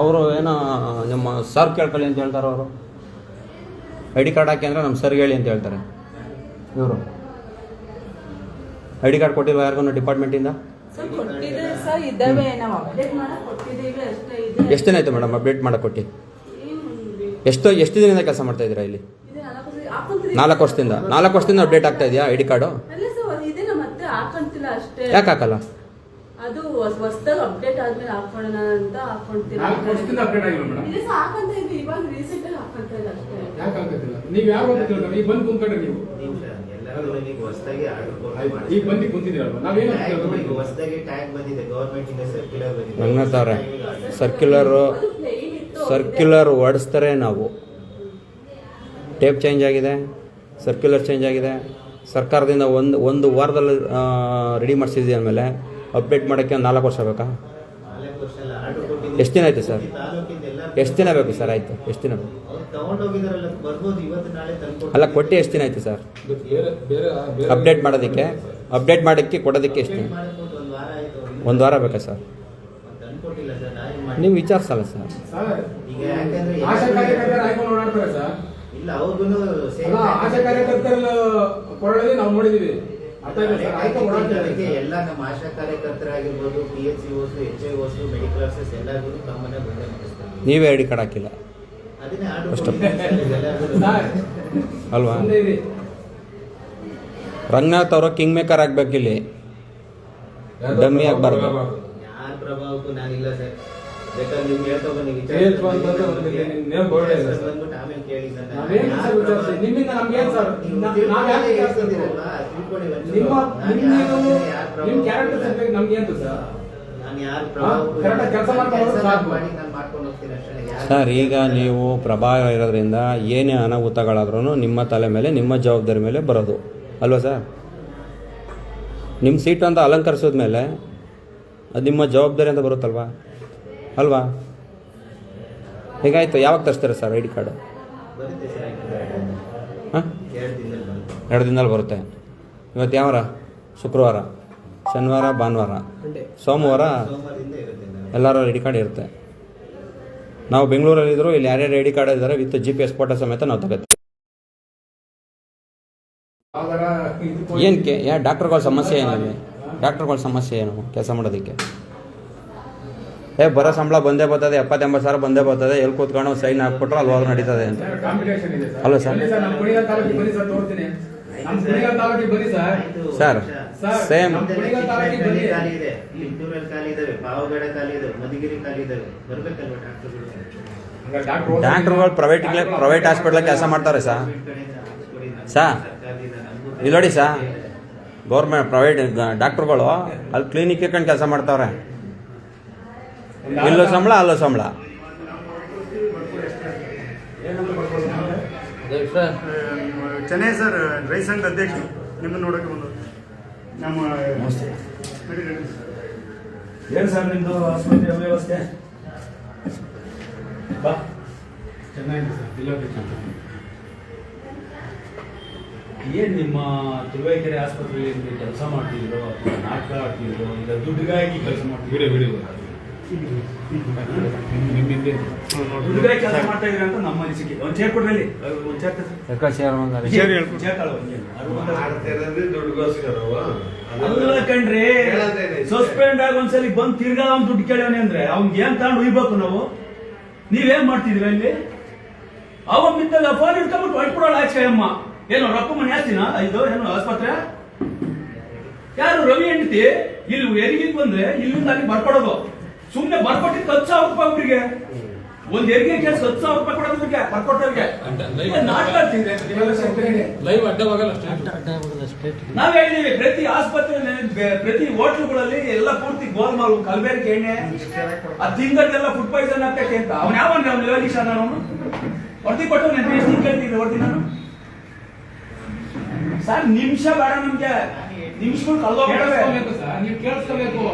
ಅವರು ಏನೋ ನಿಮ್ಮ ಸರ್ ಕೇಳ್ಕೊಳ್ಳಿ ಅಂತ ಹೇಳ್ತಾರೆ ಅವರು. ಐ ಡಿ ಕಾರ್ಡ್ ಹಾಕಿ ಅಂದರೆ ನಮ್ಮ ಸರ್ಗೆ ಹೇಳಿ ಅಂತ ಹೇಳ್ತಾರೆ. ಇವರು. ಐ ಡಿ ಕಾರ್ಡ್ ಕೊಟ್ಟಿಲ್ವಾ ಯಾರಿಗೂ ಡಿಪಾರ್ಟ್ಮೆಂಟಿಂದ ಸರ್ ಕೊಟ್ಟಿದೆ ಸರ್ ಇದ್ದಾವೆ ಅಪ್ಡೇಟ್ ಮಾಡಕ್ ಕೊಟ್ಟಿದ್ದೀವಿ ಅಷ್ಟೇ ಇದೆ. ಎಷ್ಟು ದಿನ ಆಯ್ತು ಮೇಡಮ್ ಅಪ್ಡೇಟ್ ಮಾಡಕ್ಕೆ ಕೊಟ್ಟು? ಎಷ್ಟು ಎಷ್ಟು ದಿನದಿಂದ ಕೆಲಸ ಮಾಡ್ತಾ ಇದೀರಾ ಇಲ್ಲಿ? ಇದೆ ನಾಲ್ಕು ವರ್ಷದಿಂದ ನಾಲ್ಕು ವರ್ಷದಿಂದ ಅಪ್ಡೇಟ್ ಆಗ್ತಾ ಇದೆಯಾ ಐ ಡಿ ಕಾರ್ಡು? ಅಲ್ಲ ಸರ್ ಇದೆ ಮತ್ತೆ ಹಾಕೊಂತಿಲ್ಲ ಅಷ್ಟೇ. ಯಾಕೆ ಹಾಕಲ್ಲ? ಅದು ಹೊಸದಾಗಿ ಅಪ್ಡೇಟ್ ಆದ್ಮೇಲೆ ಹಾಕೊಳ್ಳೋಣ ಅಂತ ಹಾಕೊಂತಿಲ್ಲ ನಾಲ್ಕು ವರ್ಷದಿಂದ ಅಪ್ಡೇಟ್ ಆಗಿಲ್ಲ ಮೇಡಮ್. ಇದೆ ಸರ್ ಹಾಕೊಂತ ಇವಾಗ ರೀಸೆಂಟ್ ಆಗಿ ಹಾಕೊಂತ ಇಲ್ಲ ಅಷ್ಟೇ. ಯಾಕೆ ಆಗ್ತಿಲ್ಲ ನೀವು ಯಾರು ಅಂತ ಕೇಳ್ತಾರೆ? ಈಗ ಬಂದು ಕುಂತ್ಕೊಂಡ್ರೆ ನೀವು ಹೊಸದಾಗಿ ಆರ್ಡರ್ ಈಗ ಬಂದು ಕುಂತಿದ್ದೀರಲ್ವಾ ನಾವೇನು ಅಂತ ಈಗ ಕೇಳ್ತೀವಿ? ಹೊಸದಾಗಿ ಟ್ಯಾಗ್ ಬಂದಿದೆ ಗವರ್ಮೆಂಟ್ ಇಂದ ಸರ್ಕ್ಯುಲರ್ ಬಂದಿದೆ. ರಂಗನಾಥ್ ಅವರೇ ಸರ್ಕ್ಯುಲರು ಸರ್ಕ್ಯುಲರ್ ಹೊಡಿಸ್ತಾರೆ ನಾವು. ಟೇಪ್ ಚೇಂಜ್ ಆಗಿದೆ ಸರ್ಕ್ಯುಲರ್ ಚೇಂಜ್ ಆಗಿದೆ. ಸರ್ಕಾರದಿಂದ ಒಂದು ಒಂದು ವಾರದಲ್ಲಿ ರೆಡಿ ಮಾಡಿಸಿದ್ವಿ ಅಂದಮೇಲೆ ಅಪ್ಡೇಟ್ ಮಾಡೋಕ್ಕೆ ಒಂದು ನಾಲ್ಕು ವರ್ಷ ಬೇಕಾ? ನಾಲ್ಕು ವರ್ಷ ಎಲ್ಲ ಎಷ್ಟು ದಿನ ಆಯಿತು ಸರ್? ಎಷ್ಟು ದಿನ ಬೇಕು ಸರ್ ಆಯಿತು ಎಷ್ಟು ದಿನ ಬೇಕು? ಅಲ್ಲ ಕೊಟ್ಟು ಎಷ್ಟು ದಿನ ಆಯ್ತು ಸರ್? ಬೇರೆ ಬೇರೆ ಬೇರೆ ಅಪ್ಡೇಟ್ ಮಾಡೋದಕ್ಕೆ? ಅಪ್ಡೇಟ್ ಮಾಡೋಕ್ಕೆ ಕೊಡೋದಕ್ಕೆ ಎಷ್ಟು ದಿನ? ಒಂದು ವಾರ ಆಯ್ತು ಒಂದು ವಾರ ಬೇಕಾ ಸರ್? ನೀವು ವಿಚಾರಿಸಲ್ಲ ಸರ್? ಆಶಾ ನಾವು ನೋಡಿದೀವಿ. ಎಲ್ಲ ನಮ್ಮ Asha ಕಾರ್ಯಕರ್ತರಾಗಿರ್ಬೋದು P H C Os H I Os medical ಎಲ್ಲರಿಗೂ ನೀವೇ ಐ ಡಿ ಕಾರ್ಡ್ ಹಾಕಿಲ್ಲ. ಅಷ್ಟು. ಅಲ್ವಾ. ರಂಗನಾಥ್ ಅವರ ಕಿಂಗ್ ಮೇಕರ್ ಆಗ್ಬೇಕಿಲ್ಲಿ. ಡಮ್ಮಿ ಆಗ್ಬಾರ್ದು. ನಾನ್ ಯಾರ್ ಕೆಲ್ಸ ಮಾಡಿ ಸರ್, ಈಗ ನೀವು ಪ್ರಭಾವ ಇರೋದ್ರಿಂದ ಏನೇ ಅನಾಹುತಗಳಾದ್ರೂ ನಿಮ್ಮ ತಲೆ ಮೇಲೆ, ನಿಮ್ಮ ಜವಾಬ್ದಾರಿ ಮೇಲೆ ಬರೋದು. ಅಲ್ವಾ ಸರ್? ನಿಮ್ಮ ಸೀಟು ಅಂತ ಅಲಂಕರಿಸಿದ ಮೇಲೆ ಅದು ನಿಮ್ಮ ಜವಾಬ್ದಾರಿ ಅಂತ ಬರುತ್ತಲ್ವಾ? ಅಲ್ವಾ? ಹೇಗಾಯ್ತು? ಯಾವಾಗ ತರಿಸ್ತಾರೆ ಸರ್ ಐ ಡಿ ಕಾರ್ಡು. ಹಾಂ? ಎರಡು ದಿನದಲ್ಲಿ ಬರುತ್ತೆ. ಇವತ್ತು ಯಾವಾರ? ಶುಕ್ರವಾರ. ಶನಿವಾರ, ಭಾನುವಾರ. ಸೋಮವಾರ ಎಲ್ಲರೂ ಐ ಡಿ ಕಾರ್ಡ್ ಇರುತ್ತೆ. ನಾವು ಬೆಂಗಳೂರಲ್ಲಿದ್ದರೂ ಇಲ್ಲಿ ಯಾರ್ಯಾರು ಐ ಡಿ ಕಾರ್ಡ್ ಇದ್ದಾರೆ with G P S photo ಸಮೇತ ನಾವು ತಗೋತೀವಿ. ಏನಕ್ಕೆ ಯಾ ಡಾಕ್ಟರ್ಗಳ ಸಮಸ್ಯೆ ಏನಿದೆ ಡಾಕ್ಟರ್ಗಳ ಸಮಸ್ಯೆ ಏನು ಕೆಲಸ ಮಾಡೋದಕ್ಕೆ? ಏ ಬರೋ ಸಂಬಳ ಬಂದೇ ಬರ್ತದೆ ಎಪ್ಪತ್ತೆಂಬತ್ತು ಸಾವಿರ ಬಂದೇ ಬರ್ತದೆ ಎಲ್ಲಿ ಕೂತ್ಕೊಂಡು ಸೈನ್ ಹಾಕ್ಬಿಟ್ರೆ ಅಲ್ಲಿ ಹೋಗಿ ನಡೀತದೆ ಅಂತ. ಅಲ್ಲ ಸರ್. ಸರ್? ನಮ್ಮ ನಮ್ಮ ಸೇಮ್ ನಮ್ಮ ಕುಣಿಗಲ್ ತಾಲೂಕಿಗೆ ಬನ್ನಿ. ಖಾಲಿ ಇದೆ. ಲಿಂಗೂರಲ್ಲಿ ಖಾಲಿ ಇದಾವೆ ಪಾವಗಡ ಖಾಲಿ ಇದಾವೆ ಮಧುಗಿರಿ ಖಾಲಿ ಇದಾವೆ ಬರ್ಬೇಕಲ್ವಾ ಡಾಕ್ಟರ್ಗಳು ಡಾಕ್ಟರ್ ಡಾಕ್ಟ್ರುಗಳು ಪ್ರೈವೇಟ್ ಪ್ರೈವೇಟ್ ಹಾಸ್ಪಿಟ್ಲಲ್ಲಿ ಕೆಲಸ ಮಾಡ್ತಾರೆ ಸಾ ಸಾ ಇಲ್ಲಿ ನೋಡಿ ಸಾ ಗೌರ್ಮೆಂಟ್ ಪ್ರೈವೇಟ್ ಡಾಕ್ಟ್ರುಗಳು ಅಲ್ಲಿ ಕ್ಲಿನಿಕ್ ಇಟ್ಕೊಂಡು ಕೆಲಸ ಮಾಡ್ತಾವ್ರೆ. ಇಲ್ಲೋ ಸಂಬಳ ಅಲ್ಲೋ ಸಂಬಳ. ಚೆನ್ನೈ ಸರ್ ರೈಸಂಗ್ ಅಧ್ಯಕ್ಷ ನಿಮ್ಮನ್ನು ನೋಡೋಕೆ ಬಂದು ನಮ್ಮ ನಮಸ್ತೆ. ನಡಿ. ಸರ್ ನಿಮ್ಮದು ಆಸ್ಪತ್ರೆ ವ್ಯವಸ್ಥೆ ಬಾ. ಚೆನ್ನಾಗಿದೆ ಸರ್ ಇಲ್ಲ ಏನು ನಿಮ್ಮ ತುರುವೇಕೆರೆ ಆಸ್ಪತ್ರೆಯಲ್ಲಿ ಕೆಲಸ ಮಾಡ್ತಿದ್ರು ಅಥವಾ ನಾಟಕ ಆಡ್ತಿದ್ರು ಇಲ್ಲ ದುಡ್ಡುಗಾಗಿ ಕೆಲಸ ಮಾಡ್ತಿದ್ರು ಬಿಡಿ ವಿಡಿಯೋ. ನಿಮ್ಮ ಹಿಂದೆ ದುಡ್ಡಿಗಾಗಿ ಕೆಲಸ ಮಾಡ್ತಾ ಇದ್ರೆ ಅಂತ ನಮ್ಮ ಅನಿಸಿಕೆ ಒಂದು ಚೇರ್ ಕೊಡ್ರಿ ಅಲ್ಲಿ ಒಂದ್ ಚೇರ್ ಚೇರ್ ಹೇಳ್ಕೊಡು. ಚೇರ್ ಒಂದ್ ಚೇರ್. ಅಲ್ಲ ಕಣ್ರಿ ಸಸ್ಪೆಂಡ್ ಆಗ ಒಂದ್ಸಲಿ ಬಂದ್ ತಿರ್ಗಾ ಅವ್ನು ದುಡ್ಡು ಕೇಳೋಣ ಅಂದ್ರೆ ಅವ್ನ್ಗೆ ಏನ್ ತಗೊಂಡು ಹೋಗ್ಬೇಕು ನಾವು ನೀವೇನ್ ಮಾಡ್ತಿದ್ರಿ ಇಲ್ಲಿ ಅವ ಮಿತ್ತಲ್ಲ ಫೋನ್ ಇಟ್ಕೊಂಡ್ಬಿಟ್ಟು ಹೊಡ್ಕೊಡೋಳ ಆಚೆ ಅಮ್ಮ ಏನು ರೊಕ್ಕ ಮನೆ ಹಾಕ್ತೀನ ಇದು ಏನು ಆಸ್ಪತ್ರೆ ಯಾರು ರವಿ ಹೆಂಡತಿ ಇಲ್ಲಿ ಎಲ್ಲಿಗೆ ಬಂದ್ರೆ ಇಲ್ಲಿಂದ ಅಲ್ಲಿ ಬರ್ಕೊಡೋದು ಸುಮ್ನೆ ಬರ್ಕೊಟ್ಟಿದ್ದು ಹತ್ತು ಸಾವಿರ ರೂಪಾಯಿ ಅವ್ರಿಗೆ. ಒಂದ್ ಹೆರಿಗೆ ಕೇಸ್ ಹತ್ತು ಸಾವಿರ ರೂಪಾಯಿ ಕೊಡೋದಕ್ಕೆ ಬರ್ಕೊಟ್ಟವ್ರಿಗೆ. ಲೈವ್ ಅಡ್ಡವಾಗಲ್ಲ ಅಷ್ಟೇ. ನಾವ್ ಹೇಳಿದೀವಿ ಪ್ರತಿ ಆಸ್ಪತ್ರೆ ಪ್ರತಿ ಹೋಟ್ಲುಗಳಲ್ಲಿ ಎಲ್ಲ ಪೂರ್ತಿ ಗೋಲ್ಮಾಲ್ ಕಲ್ಬೇರಿಕೆ ಎಣ್ಣೆ ಆ ತಿಂಗಳ್ದೆಲ್ಲ ಫುಡ್ ಪಾಯ್ಸನ್ ಆಗ್ತೈತೆ ಅಂತ. ಅವ್ನ ಯಾವ ಅವ್ನು ಯೋಗೀಶ್ ನಾನು ವರದಿ ಕೊಟ್ಟು ನಾನು ಎಷ್ಟು ಕೇಳ್ತಿದ್ದೆ ವರದಿ ನಾನು. ಸರ್ ನಿಮಿಷ ಬೇಡ ನಮ್ಗೆ. ನಿಮಿಷಗಳು ಕೇಳಿಸ್ಕೋಬೇಕು ಸರ್ ನೀವು ಕೇಳಿಸ್ಕೋಬೇಕು.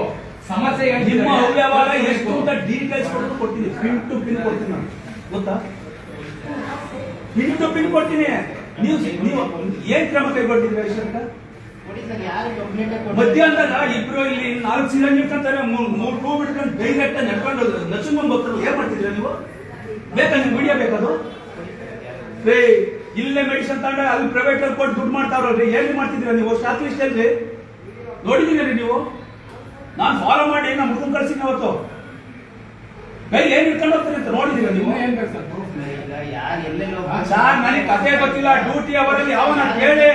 ಸಮಸ್ಯೆ ನಿಮ್ಮ. ಅವ್ಯವಹಾರ ಎಷ್ಟು ಅಂತ ಡೀಟೇಲ್ಸ್ ಕೊಟ್ಟು ಕೊಡ್ತೀನಿ. ಪಿನ್ ಟು ಪಿನ್ ಕೊಡ್ತೀನಿ ನಾನು. ಗೊತ್ತಾ? ಪಿನ್ ಟು ಪಿನ್ ಕೊಡ್ತೀನಿ. ನೀವು ನೀವು ಏನ್ ಕ್ರಮ ಯಾರು ಕಂಪ್ಲೇಂಟ್ ಮಧ್ಯಾಹ್ನದಾಗ ಇಬ್ರು ಇಲ್ಲಿ ನಾಲ್ಕು ಸಿಲಿಂಡರ್ ಇಟ್ಕೊಂತಾರೆ ಮೂರು ಟೂ ಬಿಟ್ಕೊಂಡು ಡೈರೆಕ್ಟ್ ನಡ್ಕೊಂಡು ನರ್ಸಿಂಗ್ ಬರ್ತಾರೆ ಏನ್ ಮಾಡ್ತಿದೀರಾ ನೀವು? ಬೇಕಾ ನಿಮ್ಗೆ ಮೀಡಿಯಾ ಬೇಕದು? ರೇ ಇಲ್ಲೇ ಮೆಡಿಸಿನ್ ತಗೊಂಡ್ರೆ ಅಲ್ಲಿ ಪ್ರೈವೇಟ್ ಅಲ್ಲಿ ಕೊಟ್ಟು ದುಡ್ಡು ಮಾಡ್ತಾವ್ರಿ ಏನ್ ಮಾಡ್ತಿದ್ರ ನೀವು? ಸ್ಟಾಕ್ ಲಿಸ್ಟ್ ಅಲ್ಲಿ ನೋಡಿದೀರಿ ನೀವು? ನಾನು ಫಾಲೋ ಮಾಡಿ ನಮ್ಮ ಹುಡುಗನ್ ಕಳ್ಸಿನಿ ಅವತ್ತು. ಕೈ ಏನ್ ಇಟ್ಕೊಂಡು ಹೋಗ್ತಾರೆ ಅಂತ ನೋಡಿದೀರ ನೀವು? ಏನ್ ಸರ್? proof? ಈಗ ಯಾರು ಎಲ್ಲೆಲ್ಲೋ ಸರ್ ನನಗೆ ಕಥೆ ಗೊತ್ತಿಲ್ಲ ಡ್ಯೂಟಿ ಅವರಲ್ಲಿ ಯಾವನ ಕೇಳಿ.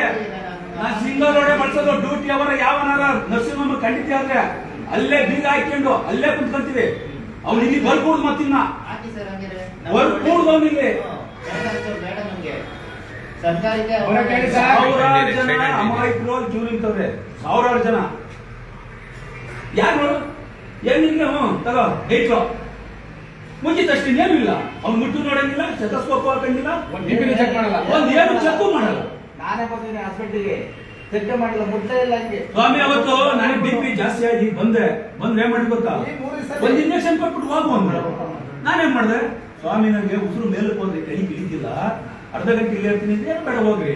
ನಾನು ಸಿಂಗಲ್ ರೋಡೆ ಮಾಡ್ಸೋದು ಡ್ಯೂಟಿ ಅವರ ಯಾವನಾರ ನರ್ಸಿಂಗ್ ಖಂಡಿತ ಆದ್ರೆ ಅಲ್ಲೇ ಬೀಗ ಹಾಕೊಂಡು ಅಲ್ಲೇ ಕುಂತ್ಕೊಂತೀವಿ. ಅವ್ನು ಇಲ್ಲಿ ಬರ್ಕೂಡ್ದು ಮತ್ತಿನ್ನ. ಬರ್ಕೂಡ್ದು ಅವ್ನಿಲ್ಲಿ. ಸಾವಿರಾರು ಜನ ಅಮಾಯಕರು ನಿಂತವ್ರೆ ಸಾವಿರಾರು ಜನ. ಯಾರು ಏನಿಲ್ಲ ಹ್ಞೂ ತಗೋ ಮುಂಚಿತ ಮುಗಿತಷ್ಟೇ ಇನ್ನೇನು ಇಲ್ಲ. ಅವ್ನು ಮುಟ್ಟು ನೋಡಂಗಿಲ್ಲ ಸ್ಟೆಥೋಸ್ಕೋಪ್ ಹಾಕಂಗಿಲ್ಲ. ಒಂದ್ ನು ಮಾಡಲ್ಲ. ಒಂದ್ ಏನು ಚೆಕ್ ಮಾಡಲ್ಲ. ನಾನೇ ಬಂದಿದ್ದೀನಿ ಹಾಸ್ಪಿಟ್ಲಿಗೆ ಚೆಕ್ ಮಾಡಿಲ್ಲ ಮುಟ್ಟೇ ಇಲ್ಲ ಹಂಗೆ. ಸ್ವಾಮಿ ಅವತ್ತು ನನಗೆ ಬಿ ಪಿ ಜಾಸ್ತಿ ಆಗಿ ಬಂದೆ. ಬಂದ್ರೆ ಏನ್ ಮಾಡಿ ಗೊತ್ತಾ? ಒಂದ್ ಇಂಜೆಕ್ಷನ್ ಕೊಟ್ಬಿಟ್ಟು ಹೋಗು ಅಂದ್ರೆ. ನಾನೇನ್ ಮಾಡಿದೆ? ಸ್ವಾಮಿ ನನಗೆ ಉಸಿರು ಮೇಲಕ್ಕೆ ಹೋದ್ರೆ ಕೈ ಹಿಡಿದಿಲ್ಲ ಅರ್ಧ ಗಂಟೆ ಇಲ್ಲಿ ಇರ್ತೀನಿ ಬೇಡ ಹೋಗ್ರಿ.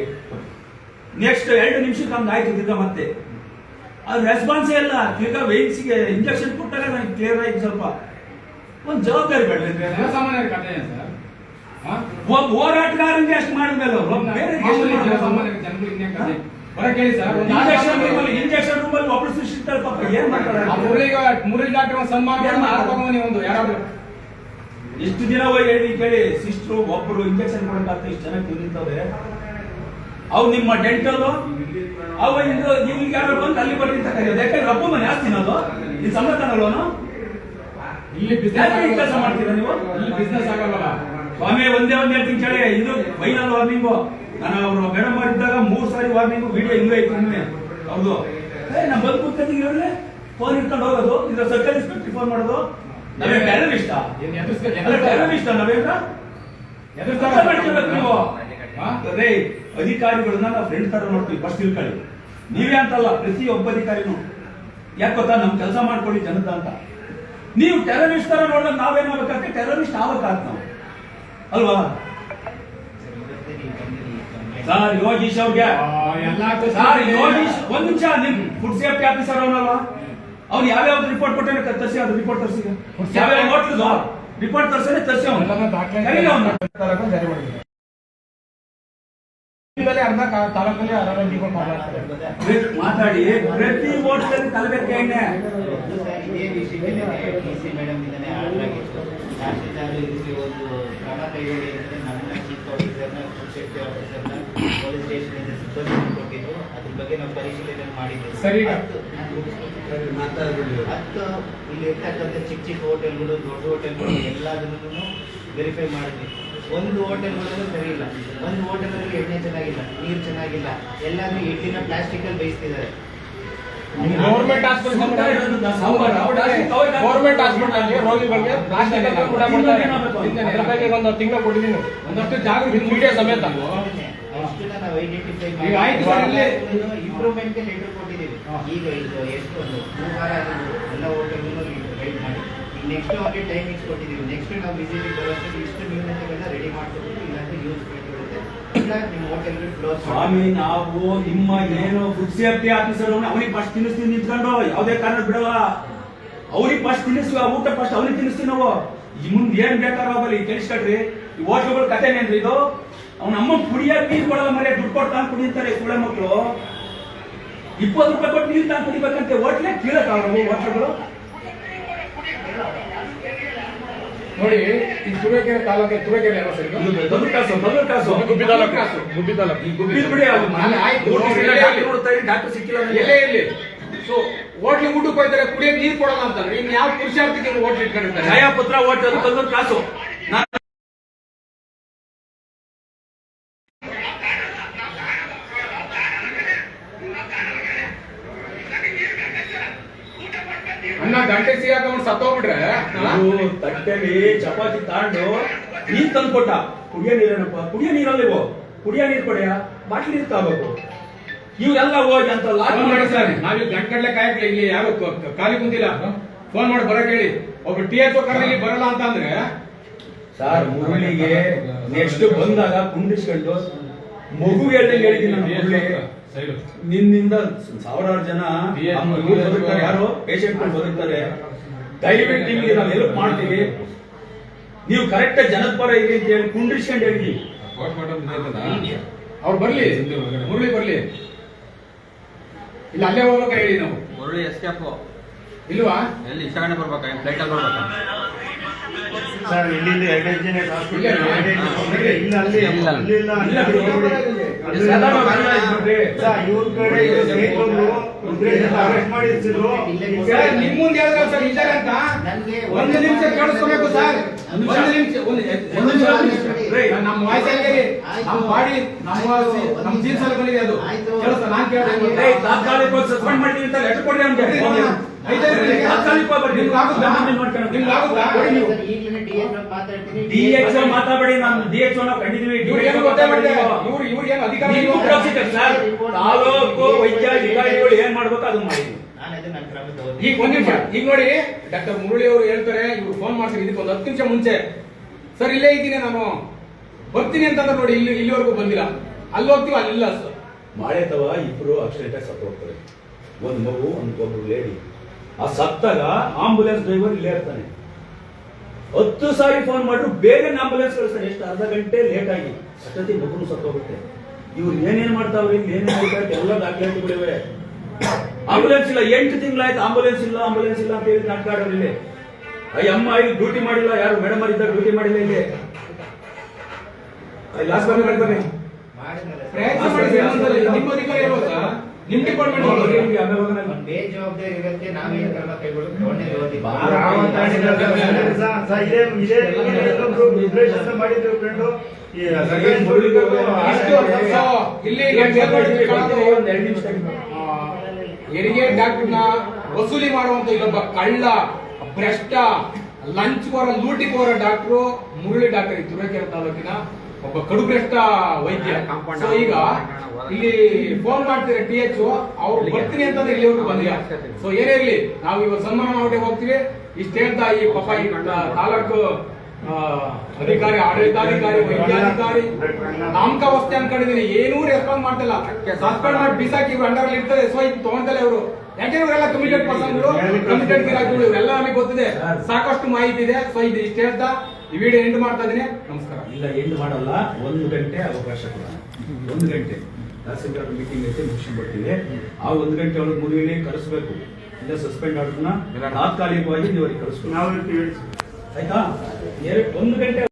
ನೆಕ್ಸ್ಟ್ ಎರಡು ನಿಮಿಷಕ್ಕೆ ಹಂಗೆ ಆಯ್ತು ಇದ್ದ ಮತ್ತೆ. ಅದು ರೆಸ್ಪಾನ್ಸೇ ಇಲ್ಲ. ತಿರ್ಗಾ ವೇಟ್ಸ್ಗೆ ಇಂಜೆಕ್ಷನ್ ಕೊಟ್ಟಾಗ ನನಗೆ ಕ್ಲಿಯರ್ ಆಯ್ತು ಸ್ವಲ್ಪ. ಒಂದು ಜವಾಬ್ದಾರಿ ಬೇಡ. ಜನಸಾಮಾನ್ಯರ ಕಥೆ ಸರ್? ಒಬ್ಬ ಹೋರಾಟಗಾರನಿಗೆ ಅಷ್ಟು ಮಾಡಿದ್ಮೇಲೆ ಬೇರೆ ಮಾಮೂಲಿ ಜನಸಾಮಾನ್ಯರ ಜನರು ಕಥೆ. ಹೊರ ಕೇಳಿ ಸರ್. ಒಂದು ಇಂಜೆಕ್ಷನ್ ರೂಮಲ್ಲಿ ಇಂಜೆಕ್ಷನ್ ರೂಮಲ್ಲಿ ಸೃಷ್ಟಿಸ್ತಾರೆ ಪಾಪ. ಏನ್ ಮಾಡ್ತಾರೆ? ಮುರಳಿಗೆ ಮುರಳಿ ಡಾಕ್ಟರ್ ಒಂದು ಸನ್ಮಾನ ಮಾಡಿ ನೀವು ಒಂದು ಯಾರಾದ್ರೂ. ಎಷ್ಟು ದಿನ ಹೋಗಿ ಹೇಳಿ ಕೇಳಿ ಸಿಸ್ಟ್ರು ಒಬ್ರು ಇಂಜೆಕ್ಷನ್ ಕೊಡಕ್ಕಾಗ್ತ ಇಷ್ಟು ಜನ ನಿಂತವ್ರೆ ಅವು ನಿಮ್ಮ ಡೆಂಟಲ್ ಅವ ಇದು ಇಲ್ಲಿಗೆ ಯಾರು ಬಂದು ಅಲ್ಲಿ ಬರ್ತೀನಿ ಕರೆಯೋದು ಯಾಕಂದ್ರೆ ರಬ್ಬ ಮನೆ ಆಸ್ತಿ ಅದು? ಇದು ತಗೊಳ್ಳೋನು ಇಲ್ಲಿ ಕೆಲಸ ಮಾಡ್ತೀರಾ ನೀವು? ಇಲ್ಲಿ ಬಿಸ್ನೆಸ್ ಆಗಲ್ಲ. ಸ್ವಾಮಿ ಒಂದೇ ಒಂದೇ ಹೇಳ್ತೀನಿ ಕೇಳಿ. ಇದು ಫೈನಲ್ ವಾರ್ನಿಂಗು ನಾನು ಅವರು ಮೇಡಮ್ ಮಾಡಿದ್ದಾಗ ಮೂರ್ ಸಾರಿ ವಾರ್ನಿಂಗು ವಿಡಿಯೋ ಹಿಂಗೆ ಐತಿ ಹೌದು ಏ ನಾ ಬಂದು ಕೂತ್ಕೊತೀನಿ ಹೇಳಿ ಫೋನ್ ಇಟ್ಕೊಂಡು ಹೋಗೋದು. ಇದ್ರ ಸರ್ಕಲ್ ಇನ್ಸ್ಪೆಕ್ಟರ್ ಫೋನ್ ಮಾಡೋದು. ನಾವೇ ಟೆರರಿಸ್ಟ್ ಟೆರರಿಸ್ಟ್ ಎದುರಿಸ್ಬೇಕು ಎದುರ್ಸ್ತಾ ಮಾಡ್ಕೊಬೇಕು ನೀವು. ಅದೇ ಅಧಿಕಾರಿಗಳನ್ನ ನಾವು ಫ್ರೆಂಡ್ ತರ ನೋಡ್ತೀವಿ ಫಸ್ಟ್ ತಿಳ್ಕೊಳ್ಳಿ ನೀವೇ ಅಂತಲ್ಲ ಪ್ರತಿ ಒಬ್ಬ ಅಧಿಕಾರಿನೂ. ಯಾಕೆ ಗೊತ್ತಾ? ನಮ್ ಕೆಲಸ ಮಾಡ್ಕೊಳ್ಳಿ ಜನತಾ ಅಂತ. ನೀವು ಟೆರರಿಸ್ಟ್ ತರ ನೋಡಿದ್ರೆ ನಾವೇನಾಗಬೇಕಂತೆ ಟೆರರಿಸ್ಟ್ ಆಗ್ಬೇಕಾಗ್ತ ನಾವು. ಅಲ್ವಾ? ಸರ್ ಯೋಗೀಶ್ ಅವ್ರಿಗೆ ಸರ್ ಯೋಗೀಶ್ ಒಂದ್ ನಿಮಿಷ ನಿಮ್ ಫುಡ್ ಸೇಫ್ಟಿ ಆಫೀಸರ್ ಅವನಲ್ವಾ ಅವ್ನು ಯಾವ್ಯಾವ್ದು ರಿಪೋರ್ಟ್ ಕೊಟ್ಟಾನೆ ತರ್ಸಿ ಅದು ರಿಪೋರ್ಟ್ ತರಿಸಿ. ಯಾವ್ಯಾವ ಹೋಟ್ಲದು ರಿಪೋರ್ಟ್ ತರ್ಸನೆ ತರಿಸಿ ದಾಖಲೆ ಅವನು. ಇಲ್ಲದೆ ಅರ್ಧ ತಾಲೂಕಲ್ಲಿ ಅರ್ಧ ಮಾತಾಡಿ ಪ್ರತಿ ಹೋಟ್ಲಲ್ಲಿ ಕಲಬೆರಕೆ ಎಣ್ಣೆ ಇದೇ ವಿಷಯದಲ್ಲಿ ಡಿ ಸಿ ಮೇಡಮ್ ಇಂದನೇ ಆರ್ಡರ್ ಆಗಿತ್ತು ತಹಸೀಲ್ದಾರ್ ಇದಕ್ಕೆ ಒಂದು ಕ್ರಮ ಕೈಗೊಳ್ಳಿ ಅಂತ ನನ್ನ ಚೀಫ್ ಆಫೀಸರ್ನ ಫುಡ್ ಸೇಫ್ಟಿ ಆಫೀಸರ್ನ ಪೊಲೀಸ್ ಸ್ಟೇಷನ್ ಇಂದ ಸಿಬ್ಬಂದಿ ಕೊಟ್ಟಿದ್ದು ಅದ್ರ ಬಗ್ಗೆ ನಾವು ಪರಿಶೀಲನೆ ಮಾಡಿದ್ವಿ ಸರಿ. ಹತ್ತು ಹತ್ತು ಇಲ್ಲಿ ಇರ್ತಕ್ಕಂಥ ಚಿಕ್ಕ ಚಿಕ್ಕ ಹೋಟೆಲ್ಗಳು ದೊಡ್ಡ ಹೋಟೆಲ್ಗಳು ಎಲ್ಲಾದ್ರೂ ವೆರಿಫೈ ಮಾಡಿದ್ವಿ. ಒಂದು ಹೋಟೆಲ್ಗಳಲ್ಲೂ ಸರಿ ಸರಿಯಿಲ್ಲ. ಒಂದು ಹೋಟೆಲಲ್ಲಿ ಎಣ್ಣೆ ಚೆನ್ನಾಗಿಲ್ಲ ನೀರು ಚೆನ್ನಾಗಿಲ್ಲ. ಎಲ್ಲಾದ್ರೂ ಇಡ್ಲಿನ ಪ್ಲಾಸ್ಟಿಕ್ ಅಲ್ಲಿ ಬೇಯಿಸ್ತಿದ್ದಾರೆ. ಗೌರ್ಮೆಂಟ್ ಹಾಸ್ಪಿಟಲ್ ಗೌರ್ಮೆಂಟ್ ಹಾಸ್ಪಿಟಲ್ ರೋಗಿಗಳಿಗೆ ಪ್ಲಾಸ್ಟಿಕ್ ಅಂತ ಕೂಡ ಕೊಡ್ತಾರೆ ಅದ್ರ ಬಗ್ಗೆ ಒಂದು ತಿಂಗಳು ಕೊಟ್ಟಿದ್ದೀನಿ. ಒಂದಷ್ಟು ಜಾಗ ಮೀಡಿಯಾ ಸಮೇತ ನಾವು ಐಡೆಂಟಿಫೈ ಇಂಪ್ರೂವ್ಮೆಂಟ್ ಲೆಟರ್ ಕೊಟ್ಟಿದ್ದೀವಿ. ಈಗ ಇದು ಎಷ್ಟು ಒಂದು ಮೂರು ವಾರ ಆಗಿದ್ದು ಎಲ್ಲ ಹೋಟೆಲ್ ಗೈಡ್ ಮಾಡಿ. ನೆಕ್ಸ್ಟ್ ಅವ್ರಿಗೆ ಟೈಮಿಂಗ್ಸ್ ಕೊಟ್ಟಿದ್ದೀವಿ. ನೆಕ್ಸ್ಟ್ ನಾವು ವಿಸಿಟಿಗೆ ಬರೋಷ್ಟು ಇಷ್ಟು ನಿಮ್ಮ ಸ್ವಾಮಿ, ನಾವು ನಿಮ್ಮ ಏನು ಫುಡ್ ಸೇಫ್ಟಿ ಆಫೀಸರ್ ಅವನಿಗೆ ಫಸ್ಟ್ ತಿನ್ನಿಸ್ತೀವಿ ನಿಂತ್ಕೊಂಡು, ಯಾವುದೇ ಕಾರಣ ಬಿಡವ ಅವ್ರಿಗೆ ಫಸ್ಟ್ ತಿನ್ನಿಸ್ತೀವಿ ಊಟ ಫಸ್ಟ್ ಅವ್ರಿಗೆ ತಿನ್ನಿಸ್ತೀವಿ ನಾವು. ಮುಂದೆ ಏನ್ ಬೇಕಾದ್ರೂ ಹೋಗಲಿ ತಿಳಿಸ್ಕೊಡ್ರಿ ಈ ಕಥೆನೇನ್ರಿ ಇದು? ಅವ್ನ ಅಮ್ಮ ಕುಡಿಯೋ ನೀರು ಕೊಡಲ್ಲ ಮರೆ ದುಡ್ಡು ಕೊಟ್ಟು ಕುಡಿತಾರೆ ಸುಳೆ ಮಕ್ಕಳು ಇಪ್ಪತ್ತು ರೂಪಾಯಿ ಕೊಟ್ಟು ನೀರು ತಾನು ಕುಡಿಬೇಕಂತೆ, ಹೋಟ್ಲೆ ಕೇಳಕ್ ಅವ್ರು ಹೋಟ್ಲುಗಳು. ನೋಡಿ ಈ ತುರುವೇಕೆರೆ ತಾಲೂಕು ತುರುವೇಕೆರೆ ಸರ್ ಗುಬ್ಬಿ ತಾಲೂಕು. ಗುಬ್ಬಿ ತಾಲೂಕು. ಬಿಡಿ. ಡಾಕ್ಟರ್ ಸಿಕ್ಕಿಲ್ಲ. ಎಲ್ಲೇ ಸೊ ಹೋಟ್ಲಿಗೆ ಊಟಕ್ಕೆ ಹೋಯ್ತಾರೆ ಕುಡಿಯೋಕೆ ನೀರು ಕೊಡೋಣ ಅಂತಾರೆ. ಇನ್ ಯಾವ ಪುರುಷಾರ್ಥಕ್ಕೆ ಹೋಟ್ಲಿ ಇಟ್ಕೊಂಡಿರ್ತಾರೆ? ಛಾಯಾಪತ್ರ ಹೋಟ್ಲ್ ಕಾಸು ನಾನು ಅನ್ನ ಗಂಟೆ ಸಿಗಾಕೊಂಡು ಸತ್ತೋಗ್ಬಿಟ್ರೆ ಅದು ತಟ್ಟೆಲಿ ಚಪಾತಿ ತಾಂಡು ನೀರ್ ತಂದು ಕೊಟ್ಟ. ಕುಡಿಯೋ ನೀರೇನಪ್ಪ? ಕುಡಿಯೋ ನೀರಲ್ಲಿವೋ ಕುಡಿಯೋ ನೀರು ಕೊಡೆಯ? ಬಾಟ್ಲಿ ನೀರು ತಗೋಬೇಕು ಇವರೆಲ್ಲ ಹೋಗಿ ಅಂತ ಲಾಭ ಮಾಡಿ ಸರ್. ನಾವೀಗ ಗಂಟ್ಗಡ್ಲೆ ಗಂಟೆ ಗಂಟೆ ಕಾಯಕ್ಕೆ ಇಲ್ಲಿ ಯಾರು ಖಾಲಿ ಕುಂತಿಲ್ಲ ಫೋನ್ ಮಾಡಿ ಬರಕ್ ಹೇಳಿ ಒಬ್ಬ ಟಿ ಎಚ್ ಇಲ್ಲಿ ಬರಲ್ಲ ಅಂತ ಅಂದ್ರೆ ಸರ್ ಮುರುಳಿಗೆ ನೆಕ್ಸ್ಟ್ ಬಂದಾಗ ಕುಂಡಿಸ್ಕೊಂಡು ಮಗು ಎಲ್ಲ ಹೇಳಿದ್ದೀನಿ ನಿನ್ನಿಂದ ಸಾವಿರಾರು ಜನ ಬದುಕ್ತಾರೆ. ಯಾರು? ಪೇಷಂಟ್ಗಳು ಬದುಕ್ತಾರೆ. ದಯವಿಟ್ಟು ನಿಮಗೆ ನಾವು ಹೆಲ್ಪ್ ಮಾಡ್ತೀವಿ. ನೀವು ಕರೆಕ್ಟ್ ಜನದ ಪರ ಇರಿ ಅಂತ ಹೇಳಿ ಕುಂಡ್ರಿಸ್ಕೊಂಡು ಹೇಳಿ ಅವ್ರು ಬರ್ಲಿ. ಮುರಳಿ ಬರ್ಲಿ. ಇಲ್ಲ ಅಲ್ಲೇ ಹೋಗ್ಬೇಕ ಹೇಳಿ ನಾವು. ಮುರಳಿ ಎಸ್ಕೇಪ್ ಇಲ್ವಾ? ಎಲ್ಲಿ? ಇಷ್ಟಗಂಟೆ ಬರ್ಬೇಕಾ? ಫ್ಲೈಟ್ ಅಲ್ಲಿ ಬರ್ಬೇಕಾ? ಸರ್ ಇಲ್ಲಿಂದ ಎರಡು ಜನ ಹಾಸ್ಪಿಟಲ್ ಇಲ್ಲ, ಇಲ್ಲ. ಅಲ್ಲಿ ಇಲ್ಲ. ಇಲ್ಲ. ಇವ್ರ ಕಡೆ ಅರೆಸ್ಟ್ ಮಾಡಿರ್ತಿದ್ರು. ಸರ್ ನಿಮ್ ಮುಂದೆ ಹೇಳಿದ್ರೆ ಸರ್ ಅಂತ? ಒಂದು ನಿಮಿಷ ಕೇಳಿಸ್ಕೋಬೇಕು ಸರ್. ಒಂದು ನಿಮಿಷ. ಒಂದು ಒಂದು ನಿಮಿಷ ನಮ್ಮ ವಾಯ್ಸ್ ಹೇಳಿ ನಮ್ಮ ಬಾಡಿ ನಮ್ಮ ನಮ್ಮ ಜೀನ್ಸ್ ಅಲ್ಲಿ ಬಂದಿದೆ ಅದು. ಕೇಳಿಸ್ತಾ ನಾನ್ ಕೇಳಿದೆ ತಾತ್ಕಾಲಿಕವಾಗಿ ಸಸ್ಪೆಂಡ್ ಮಾಡ್ತೀನಿ ಅಂತ ಲೆಟರ್ ಕೊಡ್ರಿ ಅವ್ನಿಗೆ ಮಾತಾಡಬೇಡಿ ನಾನು ಡಿ ಎಚ್ ನಾವು ಕಂಡಿದ್ದೀವಿ ಗೊತ್ತಾಗ್ಬಿಟ್ಟೆ ಇವ್ರು ಇವ್ರು ಏನು ತಾಲೂಕು ಮಾಡ್ಬೇಕು ಅದನ್ನ ಮಾಡಿದ್ವಿ ಈಗ ಒಂದ್ ನಿಮಿಷ ಈಗ ನೋಡಿ ಡಾಕ್ಟರ್ ಮುರುಳಿ ಅವರು ಹೇಳ್ತಾರೆ ಇವ್ರು ಫೋನ್ ಮಾಡ್ತಾರೆ ಇದಕ್ಕೆ ಒಂದು ಹತ್ತು ನಿಮಿಷ ಮುಂಚೆ ಸರ್ ಇಲ್ಲೇ ಇದ್ದೀನಿ ನಾನು ಬರ್ತೀನಿ ಅಂತಂದ್ರೆ ನೋಡಿ ಇಲ್ಲಿ ಇಲ್ಲಿವರೆಗೂ ಬಂದಿಲ್ಲ ಅಲ್ಲಿ ಹೋಗ್ತೀವಿ ಅಲ್ಲಿಲ್ಲ ಸರ್ ಮಾಳೆ ಅಥವಾ ಇಬ್ರು ಅಕ್ಷರ ಸತ್ತು ಹೋಗ್ತಾರೆ ಒಂದು ಮಗು ಒಂದು ಒಬ್ರು ಲೇಡಿ ಆ ಸತ್ತಾಗ ಆಂಬುಲೆನ್ಸ್ ಡ್ರೈವರ್ ಇಲ್ಲೇ ಇರ್ತಾನೆ. ಹತ್ತು ಸಾರಿ ಫೋನ್ ಮಾಡಿದ್ರು ಬೇಗ ಆಂಬುಲೆನ್ಸ್ ಕಳಿಸ್ತಾನೆ. ಎಷ್ಟು ಅರ್ಧ ಗಂಟೆ ಲೇಟ್ ಆಗಿ. ಅಷ್ಟೊತ್ತಿ ಮಗುನು ಸತ್ತೋಗುತ್ತೆ. ಇವ್ರು ಏನೇನ್ ಮಾಡ್ತಾವ್ರಿ, ಏನೇನ್ ಮಾಡ್ತಾರೆ ಎಲ್ಲ ದಾಖಲಾತಿಗಳಿವೆ. ಆಂಬುಲೆನ್ಸ್ ಇಲ್ಲ, ಎಂಟು ತಿಂಗಳಾಯ್ತು ಆಂಬುಲೆನ್ಸ್ ಇಲ್ಲ ಆಂಬುಲೆನ್ಸ್ ಇಲ್ಲ ಅಂತ ಹೇಳಿ ನಾಟಕ ಇಲ್ಲಿ ಅಮ್ಮ, ಇಲ್ಲಿ ಡ್ಯೂಟಿ ಮಾಡಿಲ್ಲ, ಯಾರು ಮೇಡಮ್ ಇದ್ದಾಗ ಡ್ಯೂಟಿ ಮಾಡಿಲ್ಲ ಇಲ್ಲಿ. ಲಾಸ್ಟ್ ಬರ್ರಿ ಬನ್ನಿ ನಿಮ್ಮ ನಿಮ್ ಡಿಪಾರ್ಟ್ಮೆಂಟ್ ಬೇಜವಾಬ್ದಾರಿ ಇರುತ್ತೆ ಕ್ರಮ ಮಾಡಿದ್ರು ಫ್ರೆಂಡು ಹೆರಿಗೆ ಡಾಕ್ಟರ್ನ ವಸೂಲಿ ಮಾಡುವಂತ ಇಲ್ಲೊಬ್ಬ ಕಳ್ಳ ಭ್ರಷ್ಟ ಲಂಚ್ ಕೋರ ಲೂಟಿ ಕೋರ ಡಾಕ್ಟ್ರು ಮುರಳಿ ಡಾಕ್ಟರ್ ತುರಕೆರೆ ತಾಲೂಕಿನ ಒಬ್ಬ ಕಡುಗ್ರಷ್ಟ ವೈದ್ಯ. ಸೊ ಈಗ ಇಲ್ಲಿ ಫೋನ್ ಮಾಡ್ತೀರಾ ಟಿ ಎಚ್ ಅವ್ರು ಬರ್ತೀನಿ ಅಂತಂದ್ರೆ ಇಲ್ಲಿವರೆಗೂ ಬಂದಿಲ್ಲ ಸೊ ಏನೇ ಇರಲಿ ನಾವು ಇವಾಗ ಸನ್ಮಾನ ಮಾಡಿ ಹೋಗ್ತೀವಿ. ಇಷ್ಟ ಹೇಳ್ತಾ ಈ ಪಾಪ ಈ ತಾಲೂಕು ಅಧಿಕಾರಿ ಆಡಳಿತಾಧಿಕಾರಿ ವೈದ್ಯಾಧಿಕಾರಿ ನಾಮಕ ಅನ್ಕೊಂಡಿದೀನಿ. ಏನೂ ರೆಸ್ಪಾನ್ಸ್ ಮಾಡ್ತಿಲ್ಲ. ಸಸ್ಪೆಂಡ್ ಮಾಡಿ ಬಿಸಾಕಿ ಇವ್ರು ಅಂಡರ್ ಇರ್ತದೆ. ಸೊ ಇದು ತಗೊಂತಲ್ಲ ಇವರು. ಯಾಕೆಂದ್ರೆ ಇವರೆಲ್ಲ ಕಮಿಟೆಡ್ ಪರ್ಸನ್ಗಳು ಗಿರಾಕಿಗಳು ಇವೆಲ್ಲ ನಮಗೆ ಗೊತ್ತಿದೆ. ಸಾಕಷ್ಟು ಮಾಹಿತಿ ಇದೆ. ಸೊ ಇದು ಇಷ್ಟ ಹೇಳ್ತಾ ಈ ವಿಡಿಯೋ ಎಂಡ್ ಮಾಡ್ತಾ ಇದೀನಿ. ನಮಸ್ಕಾರ. ಇಲ್ಲ ಎಂಡ್ ಮಾಡಲ್ಲ. ಒಂದು ಗಂಟೆ ಅವಕಾಶ ಕೂಡ. ಒಂದು ಗಂಟೆ. ತಹಸೀಲ್ದಾರ್ ಮೀಟಿಂಗ್ ಐತೆ ಮುಗಿಸ್ಕೊಂಡ್ಬಿಡ್ತೀವಿ ಆ ಒಂದು ಗಂಟೆ ಒಳಗೆ ಮುಗಿಲಿ ಕರೆಸ್ಬೇಕು. ಇಲ್ಲ ಸಸ್ಪೆಂಡ್ ಆರ್ಡರ್ನ ತಾತ್ಕಾಲಿಕವಾಗಿ ನೀವು ಅವ್ರಿಗೆ ಕಳಿಸ್ಬೇಕು ನಾವು ಆಯ್ತಾ? ಎರಡು ಒಂದು ಗಂಟೆ